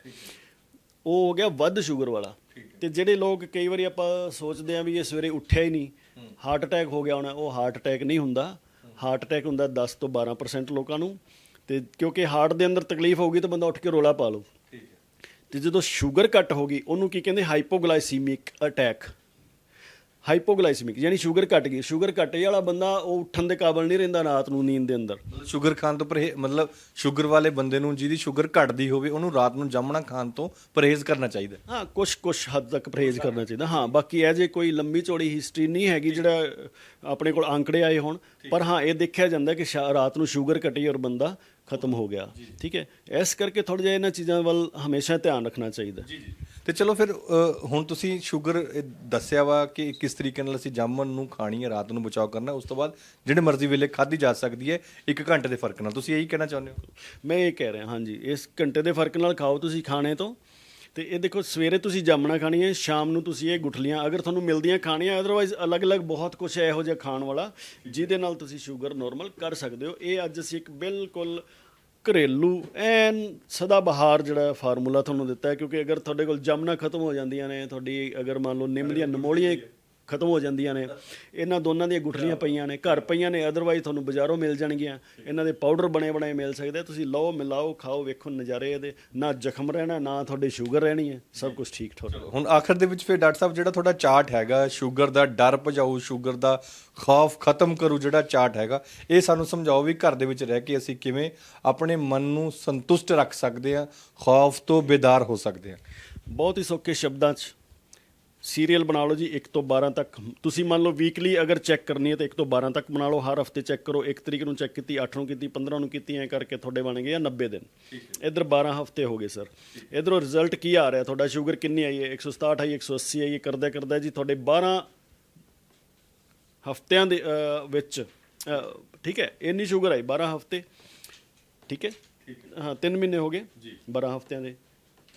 ਉਹ ਹੋ ਗਿਆ ਵੱਧ ਸ਼ੂਗਰ ਵਾਲਾ। ਤੇ ਜਿਹੜੇ ਲੋਕ ਕਈ ਵਾਰੀ ਆਪਾਂ ਸੋਚਦੇ ਆ ਵੀ ਇਹ ਸਵੇਰੇ ਉੱਠਿਆ ਹੀ ਨਹੀਂ। ਹਾਰਟ ਅਟੈਕ ਹੋ ਗਿਆ ਹੋਣਾ ਉਹ ਹਾਰਟ ਅਟੈਕ ਨਹੀਂ ਹੁੰਦਾ। ਹਾਰਟ ਅਟੈਕ ਹੁੰਦਾ 10 ਤੋਂ 12% ਲੋਕਾਂ ਨੂੰ। ਤੇ ਕਿਉਂਕਿ ਹਾਰਟ ਦੇ ਅੰਦਰ ਤਕਲੀਫ ਹੋਊਗੀ ਤਾਂ ਬੰਦਾ ਉੱਠ ਕੇ ਰੋਲਾ ਪਾ ਲਊ। ਤੇ ਜਦੋਂ ਸ਼ੂਗਰ ਘੱਟ ਹੋ ਗਈ ਉਹਨੂੰ ਕੀ ਕਹਿੰਦੇ ਹਾਈਪੋਗਲਾਈਸੀਮਿਕ ਅਟੈਕ ਹਾਈਪੋਗਲਾਈਸੀਮਿਕ ਯਾਨੀ ਸ਼ੂਗਰ ਘਟ ਗਈ। ਸ਼ੂਗਰ ਘਟੇ ਵਾਲਾ ਬੰਦਾ ਉਹ ਉੱਠਣ ਦੇ ਕਾਬਿਲ ਨਹੀਂ ਰਹਿੰਦਾ ਰਾਤ ਨੂੰ ਨੀਂਦ ਦੇ ਅੰਦਰ। ਸ਼ੂਗਰ ਖਾਣ ਤੋਂ ਪਰਹੇ ਮਤਲਬ ਸ਼ੂਗਰ ਵਾਲੇ ਬੰਦੇ ਨੂੰ ਜਿਹਦੀ ਸ਼ੂਗਰ ਘਟਦੀ ਹੋਵੇ ਉਹਨੂੰ ਰਾਤ ਨੂੰ ਜਾਮਣਾ ਖਾਣ ਤੋਂ ਪਰਹੇਜ਼ ਕਰਨਾ ਚਾਹੀਦਾ। ਹਾਂ ਕੁਝ ਕੁਝ ਹੱਦ ਤੱਕ ਪਰਹੇਜ਼ ਕਰਨਾ ਚਾਹੀਦਾ। ਹਾਂ ਬਾਕੀ ਇਹ ਜੇ ਕੋਈ ਲੰਬੀ ਚੌੜੀ ਹਿਸਟਰੀ ਨਹੀਂ ਹੈਗੀ ਜਿਹੜਾ ਆਪਣੇ ਕੋਲ ਅੰਕੜੇ ਆਏ ਹੋਣ ਪਰ ਹਾਂ ਇਹ ਦੇਖਿਆ ਜਾਂਦਾ ਕਿ ਰਾਤ ਨੂੰ ਸ਼ੂਗਰ ਘਟੀ ਔਰ ਬੰਦਾ ਖਤਮ ਹੋ ਗਿਆ। ਠੀਕ ਹੈ? ਇਸ ਕਰਕੇ ਥੋੜਾ ਜਿਹਾ ਇਹਨਾਂ ਚੀਜ਼ਾਂ ਵੱਲ ਹਮੇਸ਼ਾ ਧਿਆਨ ਰੱਖਣਾ ਚਾਹੀਦਾ। ਜੀ ਜੀ। ਤੇ ਚਲੋ ਫਿਰ ਅ, ਹੁਣ ਤੁਸੀਂ ਸ਼ੂਗਰ ਇਹ ਦੱਸਿਆ ਵਾ ਕਿ ਕਿਸ ਤਰੀਕੇ ਨਾਲ ਅਸੀਂ ਜਾਮਨ ਨੂੰ ਖਾਣੀ ਹੈ ਰਾਤ ਨੂੰ ਬਚਾਓ ਕਰਨਾ ਉਸ ਤੋਂ ਬਾਅਦ ਜਿਹੜੇ ਮਰਜ਼ੀ ਵੇਲੇ ਖਾਧੀ ਜਾ ਸਕਦੀ ਹੈ ਇੱਕ ਘੰਟੇ ਦੇ ਫ਼ਰਕ ਨਾਲ। ਤੁਸੀਂ ਇਹੀ ਕਹਿਣਾ ਚਾਹੁੰਦੇ ਹੋ? ਮੈਂ ਇਹ ਕਹਿ ਰਿਹਾ ਹਾਂਜੀ। ਇਸ ਘੰਟੇ ਦੇ ਫ਼ਰਕ ਨਾਲ ਖਾਓ ਤੁਸੀਂ ਖਾਣੇ ਤੋਂ। ਤੇ ਇਹ ਦੇਖੋ ਸਵੇਰੇ ਤੁਸੀਂ ਜਾਮਣਾ ਖਾਣੀ ਹੈ ਸ਼ਾਮ ਨੂੰ ਤੁਸੀਂ ਇਹ ਗੁਠਲੀਆਂ ਅਗਰ ਤੁਹਾਨੂੰ ਮਿਲਦੀਆਂ ਖਾਣੀਆਂ ਅਦਰਵਾਈਜ਼ ਅਲੱਗ-ਅਲੱਗ ਬਹੁਤ ਕੁਝ ਹੈ ਇਹੋ ਜਿਹਾ ਖਾਣ ਵਾਲਾ ਜਿਹਦੇ ਨਾਲ ਤੁਸੀਂ ਸ਼ੂਗਰ ਨੋਰਮਲ ਕਰ ਸਕਦੇ ਹੋ। ਇਹ ਅੱਜ ਅਸੀਂ ਇੱਕ ਬਿਲਕੁਲ ਘਰੇਲੂ ਐਨ ਸਦਾ ਬਹਾਰ ਜਿਹੜਾ ਫਾਰਮੂਲਾ ਤੁਹਾਨੂੰ ਦਿੱਤਾ ਹੈ, ਕਿਉਂਕਿ ਅਗਰ ਤੁਹਾਡੇ ਕੋਲ ਜਮਨਾ ਖਤਮ ਹੋ ਜਾਂਦੀਆਂ ਨੇ, ਤੁਹਾਡੀ ਅਗਰ ਮੰਨ ਲਓ ਨਿੰਮ ਦੀਆਂ ਨਮੋਲੀਆਂ ਖਤਮ ਹੋ ਜਾਂਦੀਆਂ ਨੇ। ਇਹਨਾਂ ਦੋਨਾਂ ਦੀਆਂ ਗੁਠਲੀਆਂ ਪਈਆਂ ਨੇ। ਘਰ ਪਈਆਂ ਨੇ। ਅਦਰਵਾਈਜ਼ ਤੁਹਾਨੂੰ ਬਾਜ਼ਾਰੋਂ ਮਿਲ ਜਾਣਗੀਆਂ। ਇਹਨਾਂ ਦੇ ਪਾਊਡਰ ਬਣੇ ਬਣਾਏ ਮਿਲ ਸਕਦੇ। ਤੁਸੀਂ ਲਓ ਮਿਲਾਓ ਖਾਓ ਵੇਖੋ ਨਜ਼ਾਰੇ ਇਹਦੇ। ਨਾ ਜ਼ਖਮ ਰਹਿਣਾ ਨਾ ਤੁਹਾਡੀ ਸ਼ੂਗਰ ਰਹਿਣੀ ਹੈ। ਸਭ ਕੁਝ ਠੀਕ ਠਾਕ। ਹੁਣ ਆਖਰ ਦੇ ਵਿੱਚ ਫਿਰ ਡਾਕਟਰ ਸਾਹਿਬ ਜਿਹੜਾ ਤੁਹਾਡਾ ਚਾਰਟ ਹੈਗਾ ਸ਼ੂਗਰ ਦਾ ਡਰ ਭਜਾਊ ਸ਼ੂਗਰ ਦਾ ਖੌਫ ਖਤਮ ਕਰੂ ਜਿਹੜਾ ਚਾਰਟ ਹੈਗਾ ਇਹ ਸਾਨੂੰ ਸਮਝਾਓ ਵੀ ਘਰ ਦੇ ਵਿੱਚ ਰਹਿ ਕੇ ਅਸੀਂ ਕਿਵੇਂ ਆਪਣੇ ਮਨ ਨੂੰ ਸੰਤੁਸ਼ਟ ਰੱਖ ਸਕਦੇ ਹਾਂ ਖੌਫ ਤੋਂ ਬੇਦਾਰ ਹੋ ਸਕਦੇ ਹਾਂ। ਬਹੁਤ ਹੀ ਸੌਖੇ ਸ਼ਬਦਾਂ 'ਚ ਸੀਰੀਅਲ ਬਣਾ ਲਓ ਜੀ 1 ਤੋਂ 12 ਤੱਕ। ਤੁਸੀਂ ਮੰਨ ਲਓ ਵੀਕਲੀ ਅਗਰ ਚੈੱਕ ਕਰਨੀ ਹੈ ਤਾਂ 1 ਤੋਂ 12 ਤੱਕ ਬਣਾ ਲਓ ਹਰ ਹਫ਼ਤੇ ਚੈੱਕ ਕਰੋ 1 ਤਰੀਕ ਨੂੰ ਚੈੱਕ ਕੀਤੀ 8 ਨੂੰ ਕੀਤੀ 15 ਨੂੰ ਕੀਤੀ ਐ ਕਰਕੇ ਤੁਹਾਡੇ ਬਣ ਗਏ ਆ 90 ਦਿਨ। ਇਧਰ 12 ਹਫ਼ਤੇ ਹੋ ਗਏ ਸਰ। ਇਧਰੋਂ ਰਿਜ਼ਲਟ ਕੀ ਆ ਰਿਹਾ? ਤੁਹਾਡਾ ਸ਼ੂਗਰ ਕਿੰਨੀ ਆਈ ਹੈ? 167 ਆਈ 180 ਆਈ ਕਰਦਾ ਕਰਦਾ ਜੀ ਤੁਹਾਡੇ 12 ਹਫਤਿਆਂ ਦੇ ਵਿੱਚ ਠੀਕ ਹੈ ਇੰਨੀ ਸ਼ੂਗਰ ਆਈ 12 ਹਫ਼ਤੇ। ਠੀਕ ਹੈ? ਹਾਂ। 3 ਮਹੀਨੇ ਹੋ ਗਏ। 12 ਹਫਤਿਆਂ ਦੇ।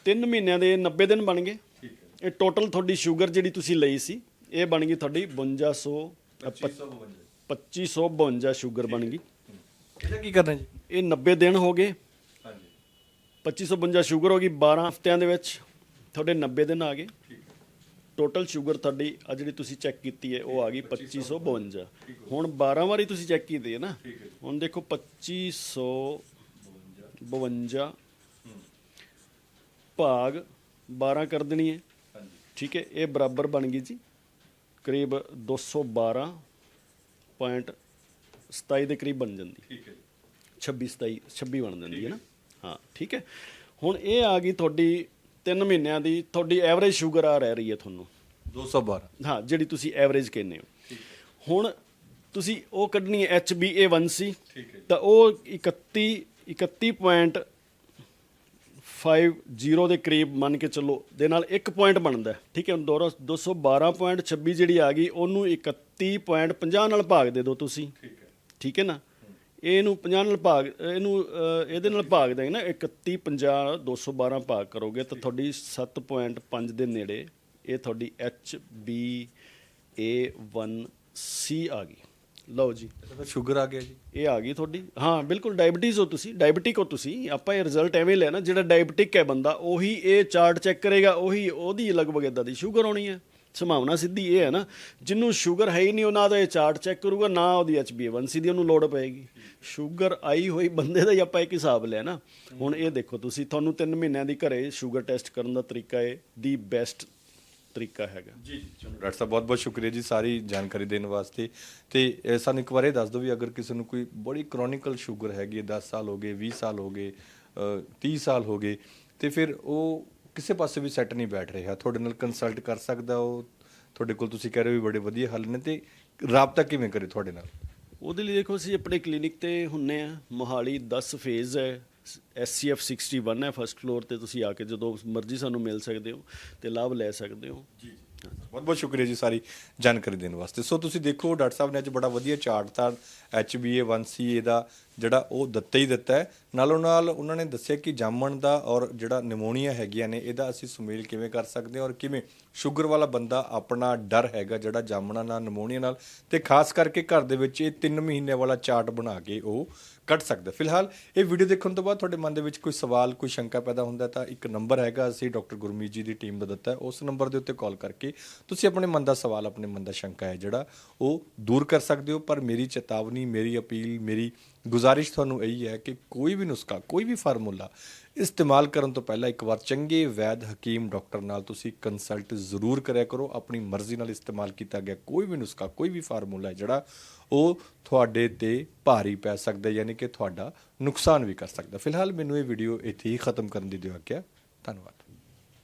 3 ਮਹੀਨਿਆਂ ਦੇ 90 ਦਿਨ ਬਣ ਗਏ। ਇਹ ਟੋਟਲ ਤੁਹਾਡੀ ਸ਼ੂਗਰ ਜਿਹੜੀ ਤੁਸੀਂ ਲਈ ਸੀ ਇਹ ਬਣ ਗਈ ਤੁਹਾਡੀ 5200 2552 ਸ਼ੂਗਰ ਬਣ ਗਈ। ਇਹਦਾ ਕੀ ਕਰਨਾ ਜੀ? ਇਹ 90 ਦਿਨ ਹੋ ਗਏ। ਹਾਂਜੀ। 2552 ਸ਼ੂਗਰ ਹੋ ਗਈ 12 ਹਫਤਿਆਂ ਦੇ ਵਿੱਚ। ਤੁਹਾਡੇ 90 ਦਿਨ ਆ ਗਏ। ਟੋਟਲ ਸ਼ੂਗਰ ਤੁਹਾਡੀ ਆ ਜਿਹੜੀ ਤੁਸੀਂ ਚੈੱਕ ਕੀਤੀ ਹੈ ਉਹ ਆ ਗਈ 2552 ਹੁਣ 12 ਵਾਰੀ ਤੁਸੀਂ ਚੈੱਕ ਕੀਤੀ ਹੈ ਨਾ। ਹੁਣ ਦੇਖੋ 2552 ਭਾਗ 12 ਕਰ ਦੇਣੀ ਹੈ। ਠੀਕ ਹੈ ਇਹ ਬਰਾਬਰ ਬਣ ਗਈ ਜੀ। ਕਰੀਬ 212.27 ਦੇ ਕਰੀਬ ਬਣ ਜਾਂਦੀ। ਠੀਕ ਹੈ 26 27 26 ਬਣ ਜਾਂਦੀ ਹੈ ਨਾ। ਹਾਂ ਠੀਕ ਹੈ। ਹੁਣ ਇਹ ਆ ਗਈ ਤੁਹਾਡੀ 3 ਮਹੀਨਿਆਂ ਦੀ ਤੁਹਾਡੀ ਐਵਰੇਜ ਸ਼ੂਗਰ ਆ ਰਹਿ ਰਹੀ ਹੈ ਤੁਹਾਨੂੰ। 212 ਹਾਂ ਜਿਹੜੀ ਤੁਸੀਂ ਐਵਰੇਜ ਕਹਿੰਦੇ ਹੋ। ਹੁਣ ਤੁਸੀਂ ਉਹ ਕੱਢਣੀ ਹੈ HbA1c ਠੀਕ ਹੈ। ਤਾਂ ਉਹ 31 31.50 ਦੇ ਕਰੀਬ ਮੰਨ ਕੇ ਚੱਲੋ ਦੇ ਨਾਲ 1 ਪੁਆਇੰਟ ਬਣਦਾ। ਠੀਕ ਹੈ ਦੁਬਾਰਾ 212.26 ਜਿਹੜੀ ਆ ਗਈ ਉਹਨੂੰ 31.50 ਨਾਲ ਭਾਗ ਦੇ ਦਿਓ ਤੁਸੀਂ। ਠੀਕ ਹੈ। ਠੀਕ ਹੈ ਨਾ? ਇਹਨੂੰ 50 ਨਾਲ ਭਾਗ ਇਹਨੂੰ ਇਹਦੇ ਨਾਲ ਭਾਗ ਦੇਂਗੇ ਨਾ 31 50 212 ਭਾਗ ਕਰੋਗੇ ਤਾਂ ਤੁਹਾਡੀ 7.5 ਦੇ ਨੇੜੇ ਇਹ ਤੁਹਾਡੀ 1 ਸੀ ਆ ਗਈ। ਲਓ ਜੀ। ਫਿਰ ਸ਼ੂਗਰ ਆ ਗਿਆ ਜੀ। ਇਹ ਆ ਗਈ ਤੁਹਾਡੀ। ਹਾਂ ਬਿਲਕੁਲ ਡਾਇਬੀਟੀਜ਼ ਹੋ ਤੁਸੀਂ ਡਾਇਬੀਟਿਕ ਹੋ ਤੁਸੀਂ। ਆਪਾਂ ਇਹ ਰਿਜ਼ਲਟ ਐਵੇਂ ਲੈਣਾ ਜਿਹੜਾ ਡਾਇਬੀਟਿਕ ਹੈ ਬੰਦਾ ਉਹੀ ਇਹ ਚਾਰਟ ਚੈੱਕ ਕਰੇਗਾ ਉਹੀ ਉਹਦੀ ਲਗਭਗ ਇਦਾਂ ਦੀ ਸ਼ੂਗਰ ਹੋਣੀ ਹੈ। ਸੰਭਾਵਨਾ ਸਿੱਧੀ ਇਹ ਹੈ ਨਾ ਜਿੰਨੂੰ ਸ਼ੂਗਰ ਹੈ ਹੀ ਨਹੀਂ ਉਹਨਾਂ ਦਾ ਇਹ ਚਾਰਟ ਚੈੱਕ ਕਰੂਗਾ ਨਾ ਉਹਦੀ HbA1c ਦੀ ਉਹਨੂੰ ਲੋੜ ਪਏਗੀ। ਸ਼ੂਗਰ ਆਈ ਹੋਈ ਬੰਦੇ ਦਾ ਹੀ ਆਪਾਂ ਇੱਕ ਹਿਸਾਬ ਲਿਆ ਨਾ। ਹੁਣ ਇਹ ਦੇਖੋ ਤੁਸੀਂ ਤੁਹਾਨੂੰ 3 ਮਹੀਨਿਆਂ ਦੀ ਘਰੇ ਸ਼ੂਗਰ ਟੈਸਟ ਕਰਨ ਦਾ ਤਰੀਕਾ ਹੈ ਦੀ ਬੈਸਟ ਤਰੀਕਾ ਹੈਗਾ। ਜੀ ਡਾਕਟਰ ਸਾਹਿਬ ਬਹੁਤ ਬਹੁਤ ਸ਼ੁਕਰੀਆ ਜੀ ਸਾਰੀ ਜਾਣਕਾਰੀ ਦੇਣ ਵਾਸਤੇ। ਤੇ ਸਾਨੂੰ ਇੱਕ ਵਾਰ ਇਹ ਦੱਸ ਦਿਓ ਵੀ ਅਗਰ ਕਿਸੇ ਨੂੰ ਕੋਈ ਬੜੀ ਕ੍ਰੋਨਿਕਲ ਸ਼ੂਗਰ ਹੈਗੀ ਹੈ 10 ਸਾਲ ਹੋ ਗਏ 20 ਸਾਲ ਹੋ ਗਏ ਅਹ, 30 ਸਾਲ ਹੋ ਗਏ ਤੇ ਫਿਰ ਉਹ ਕਿਸੇ ਪਾਸੇ ਵੀ ਸੈੱਟ ਨਹੀਂ ਬੈਠ ਰਿਹਾ। ਤੁਹਾਡੇ ਨਾਲ ਕੰਸਲਟ ਕਰ ਸਕਦਾ ਉਹ ਤੁਹਾਡੇ ਕੋਲ ਤੁਸੀਂ ਕਹਿ ਰਹੇ ਹੋ ਵੀ ਬੜੇ ਵਧੀਆ ਹੱਲ ਨੇ ਤੇ ਰਾਬਤਾ ਕਿਵੇਂ ਕਰੇ ਤੁਹਾਡੇ ਨਾਲ? ਉਹਦੇ ਲਈ ਦੇਖੋ ਅਸੀਂ ਆਪਣੇ ਕਲੀਨਿਕ ਤੇ ਹੁੰਨੇ ਆ। ਮੋਹਾਲੀ 10 ਫੇਜ਼ ਹੈ। SCF 61 ਹੈ ਫਸਟ ਫਲੋਰ ਤੇ ਤੁਸੀਂ ਆ ਕੇ ਜਦੋਂ ਮਰਜ਼ੀ ਸਾਨੂੰ ਮਿਲ ਸਕਦੇ ਹੋ ਤੇ ਲਾਭ ਲੈ ਸਕਦੇ ਹੋ। ਜੀ ਬਹੁਤ ਬਹੁਤ ਸ਼ੁਕਰੀਆ ਜੀ ਸਾਰੀ ਜਾਣਕਾਰੀ ਦੇਣ ਵਾਸਤੇ। ਸੋ ਤੁਸੀਂ ਦੇਖੋ, ਡਾਕਟਰ ਸਾਹਿਬ ਨੇ ਅੱਜ ਬੜਾ ਵਧੀਆ ਚਾਰਟ ਤਾਂ HbA1c ਦਾ ਜਿਹੜਾ ਉਹ ਦਿੱਤਾ ਹੀ ਦਿੱਤਾ ਹੈ। ਨਾਲੋਂ ਨਾਲ ਉਹਨਾਂ ਨੇ ਦੱਸਿਆ ਕਿ ਜਾਮਣ ਦਾ ਔਰ ਜਿਹੜਾ ਨਿਮੋਨੀਆ ਹੈਗੀਆਂ ਨੇ, ਇਹਦਾ ਅਸੀਂ ਸੁਮੇਲ ਕਿਵੇਂ ਕਰ ਸਕਦੇ ਹਾਂ ਔਰ ਕਿਵੇਂ ਸ਼ੂਗਰ ਵਾਲਾ ਬੰਦਾ ਆਪਣਾ ਡਰ ਹੈਗਾ ਜਿਹੜਾ ਜਾਮਣਾ ਨਾਲ, ਨਿਮੋਨੀਆ ਨਾਲ। ਤੇ ਖਾਸ ਕਰਕੇ ਘਰ ਦੇ ਵਿੱਚ ਇਹ 3 ਮਹੀਨੇ ਵਾਲਾ ਚਾਰਟ ਬਣਾ ਕੇ ਉਹ ਕੱਢ ਸਕਦਾ। ਫਿਲਹਾਲ ਇਹ ਵੀਡੀਓ ਦੇਖਣ ਤੋਂ ਬਾਅਦ ਤੁਹਾਡੇ ਮਨ ਦੇ ਵਿੱਚ ਕੋਈ ਸਵਾਲ, ਕੋਈ ਸ਼ੰਕਾ ਪੈਦਾ ਹੁੰਦਾ ਤਾਂ ਇੱਕ ਨੰਬਰ ਹੈਗਾ, ਅਸੀਂ ਡਾਕਟਰ ਗੁਰਮੀਤ ਜੀ ਦੀ ਟੀਮ ਦਾ ਦਿੱਤਾ ਉਸ ਨੰਬਰ ਦੇ ਉੱਤੇ ਕਾਲ ਕਰਕੇ ਤੁਸੀਂ ਆਪਣੇ ਮਨ ਦਾ ਸਵਾਲ, ਆਪਣੇ ਮਨ ਦਾ ਸ਼ੰਕਾ ਹੈ ਜਿਹੜਾ, ਉਹ ਦੂਰ ਕਰ ਸਕਦੇ ਹੋ। ਪਰ ਮੇਰੀ ਚੇਤਾਵਨੀ, ਮੇਰੀ ਅਪੀਲ, ਮੇਰੀ ਗੁਜ਼ਾਰਿਸ਼ ਤੁਹਾਨੂੰ ਇਹੀ ਹੈ ਕਿ ਕੋਈ ਵੀ ਨੁਸਖਾ, ਕੋਈ ਵੀ ਫਾਰਮੂਲਾ ਇਸਤੇਮਾਲ ਕਰਨ ਤੋਂ ਪਹਿਲਾਂ ਇੱਕ ਵਾਰ ਚੰਗੇ ਵੈਦ ਹਕੀਮ ਡਾਕਟਰ ਨਾਲ ਤੁਸੀਂ ਕੰਸਲਟ ਜ਼ਰੂਰ ਕਰਿਆ ਕਰੋ। ਆਪਣੀ ਮਰਜ਼ੀ ਨਾਲ ਇਸਤੇਮਾਲ ਕੀਤਾ ਗਿਆ ਕੋਈ ਵੀ ਨੁਸਖਾ, ਕੋਈ ਵੀ ਫਾਰਮੂਲਾ ਹੈ ਜਿਹੜਾ ਉਹ ਤੁਹਾਡੇ ਤੇ ਭਾਰੀ ਪੈ ਸਕਦਾ ਯਾਨੀ ਕਿ ਤੁਹਾਡਾ ਨੁਕਸਾਨ ਵੀ ਕਰ ਸਕਦਾ ਫਿਲਹਾਲ ਮੈਨੂੰ ਇਹ ਵੀਡੀਓ ਇੱਥੇ ਹੀ ਖਤਮ ਕਰਨ ਦੀ ਦਿਓ ਆਗਿਆ। ਧੰਨਵਾਦ।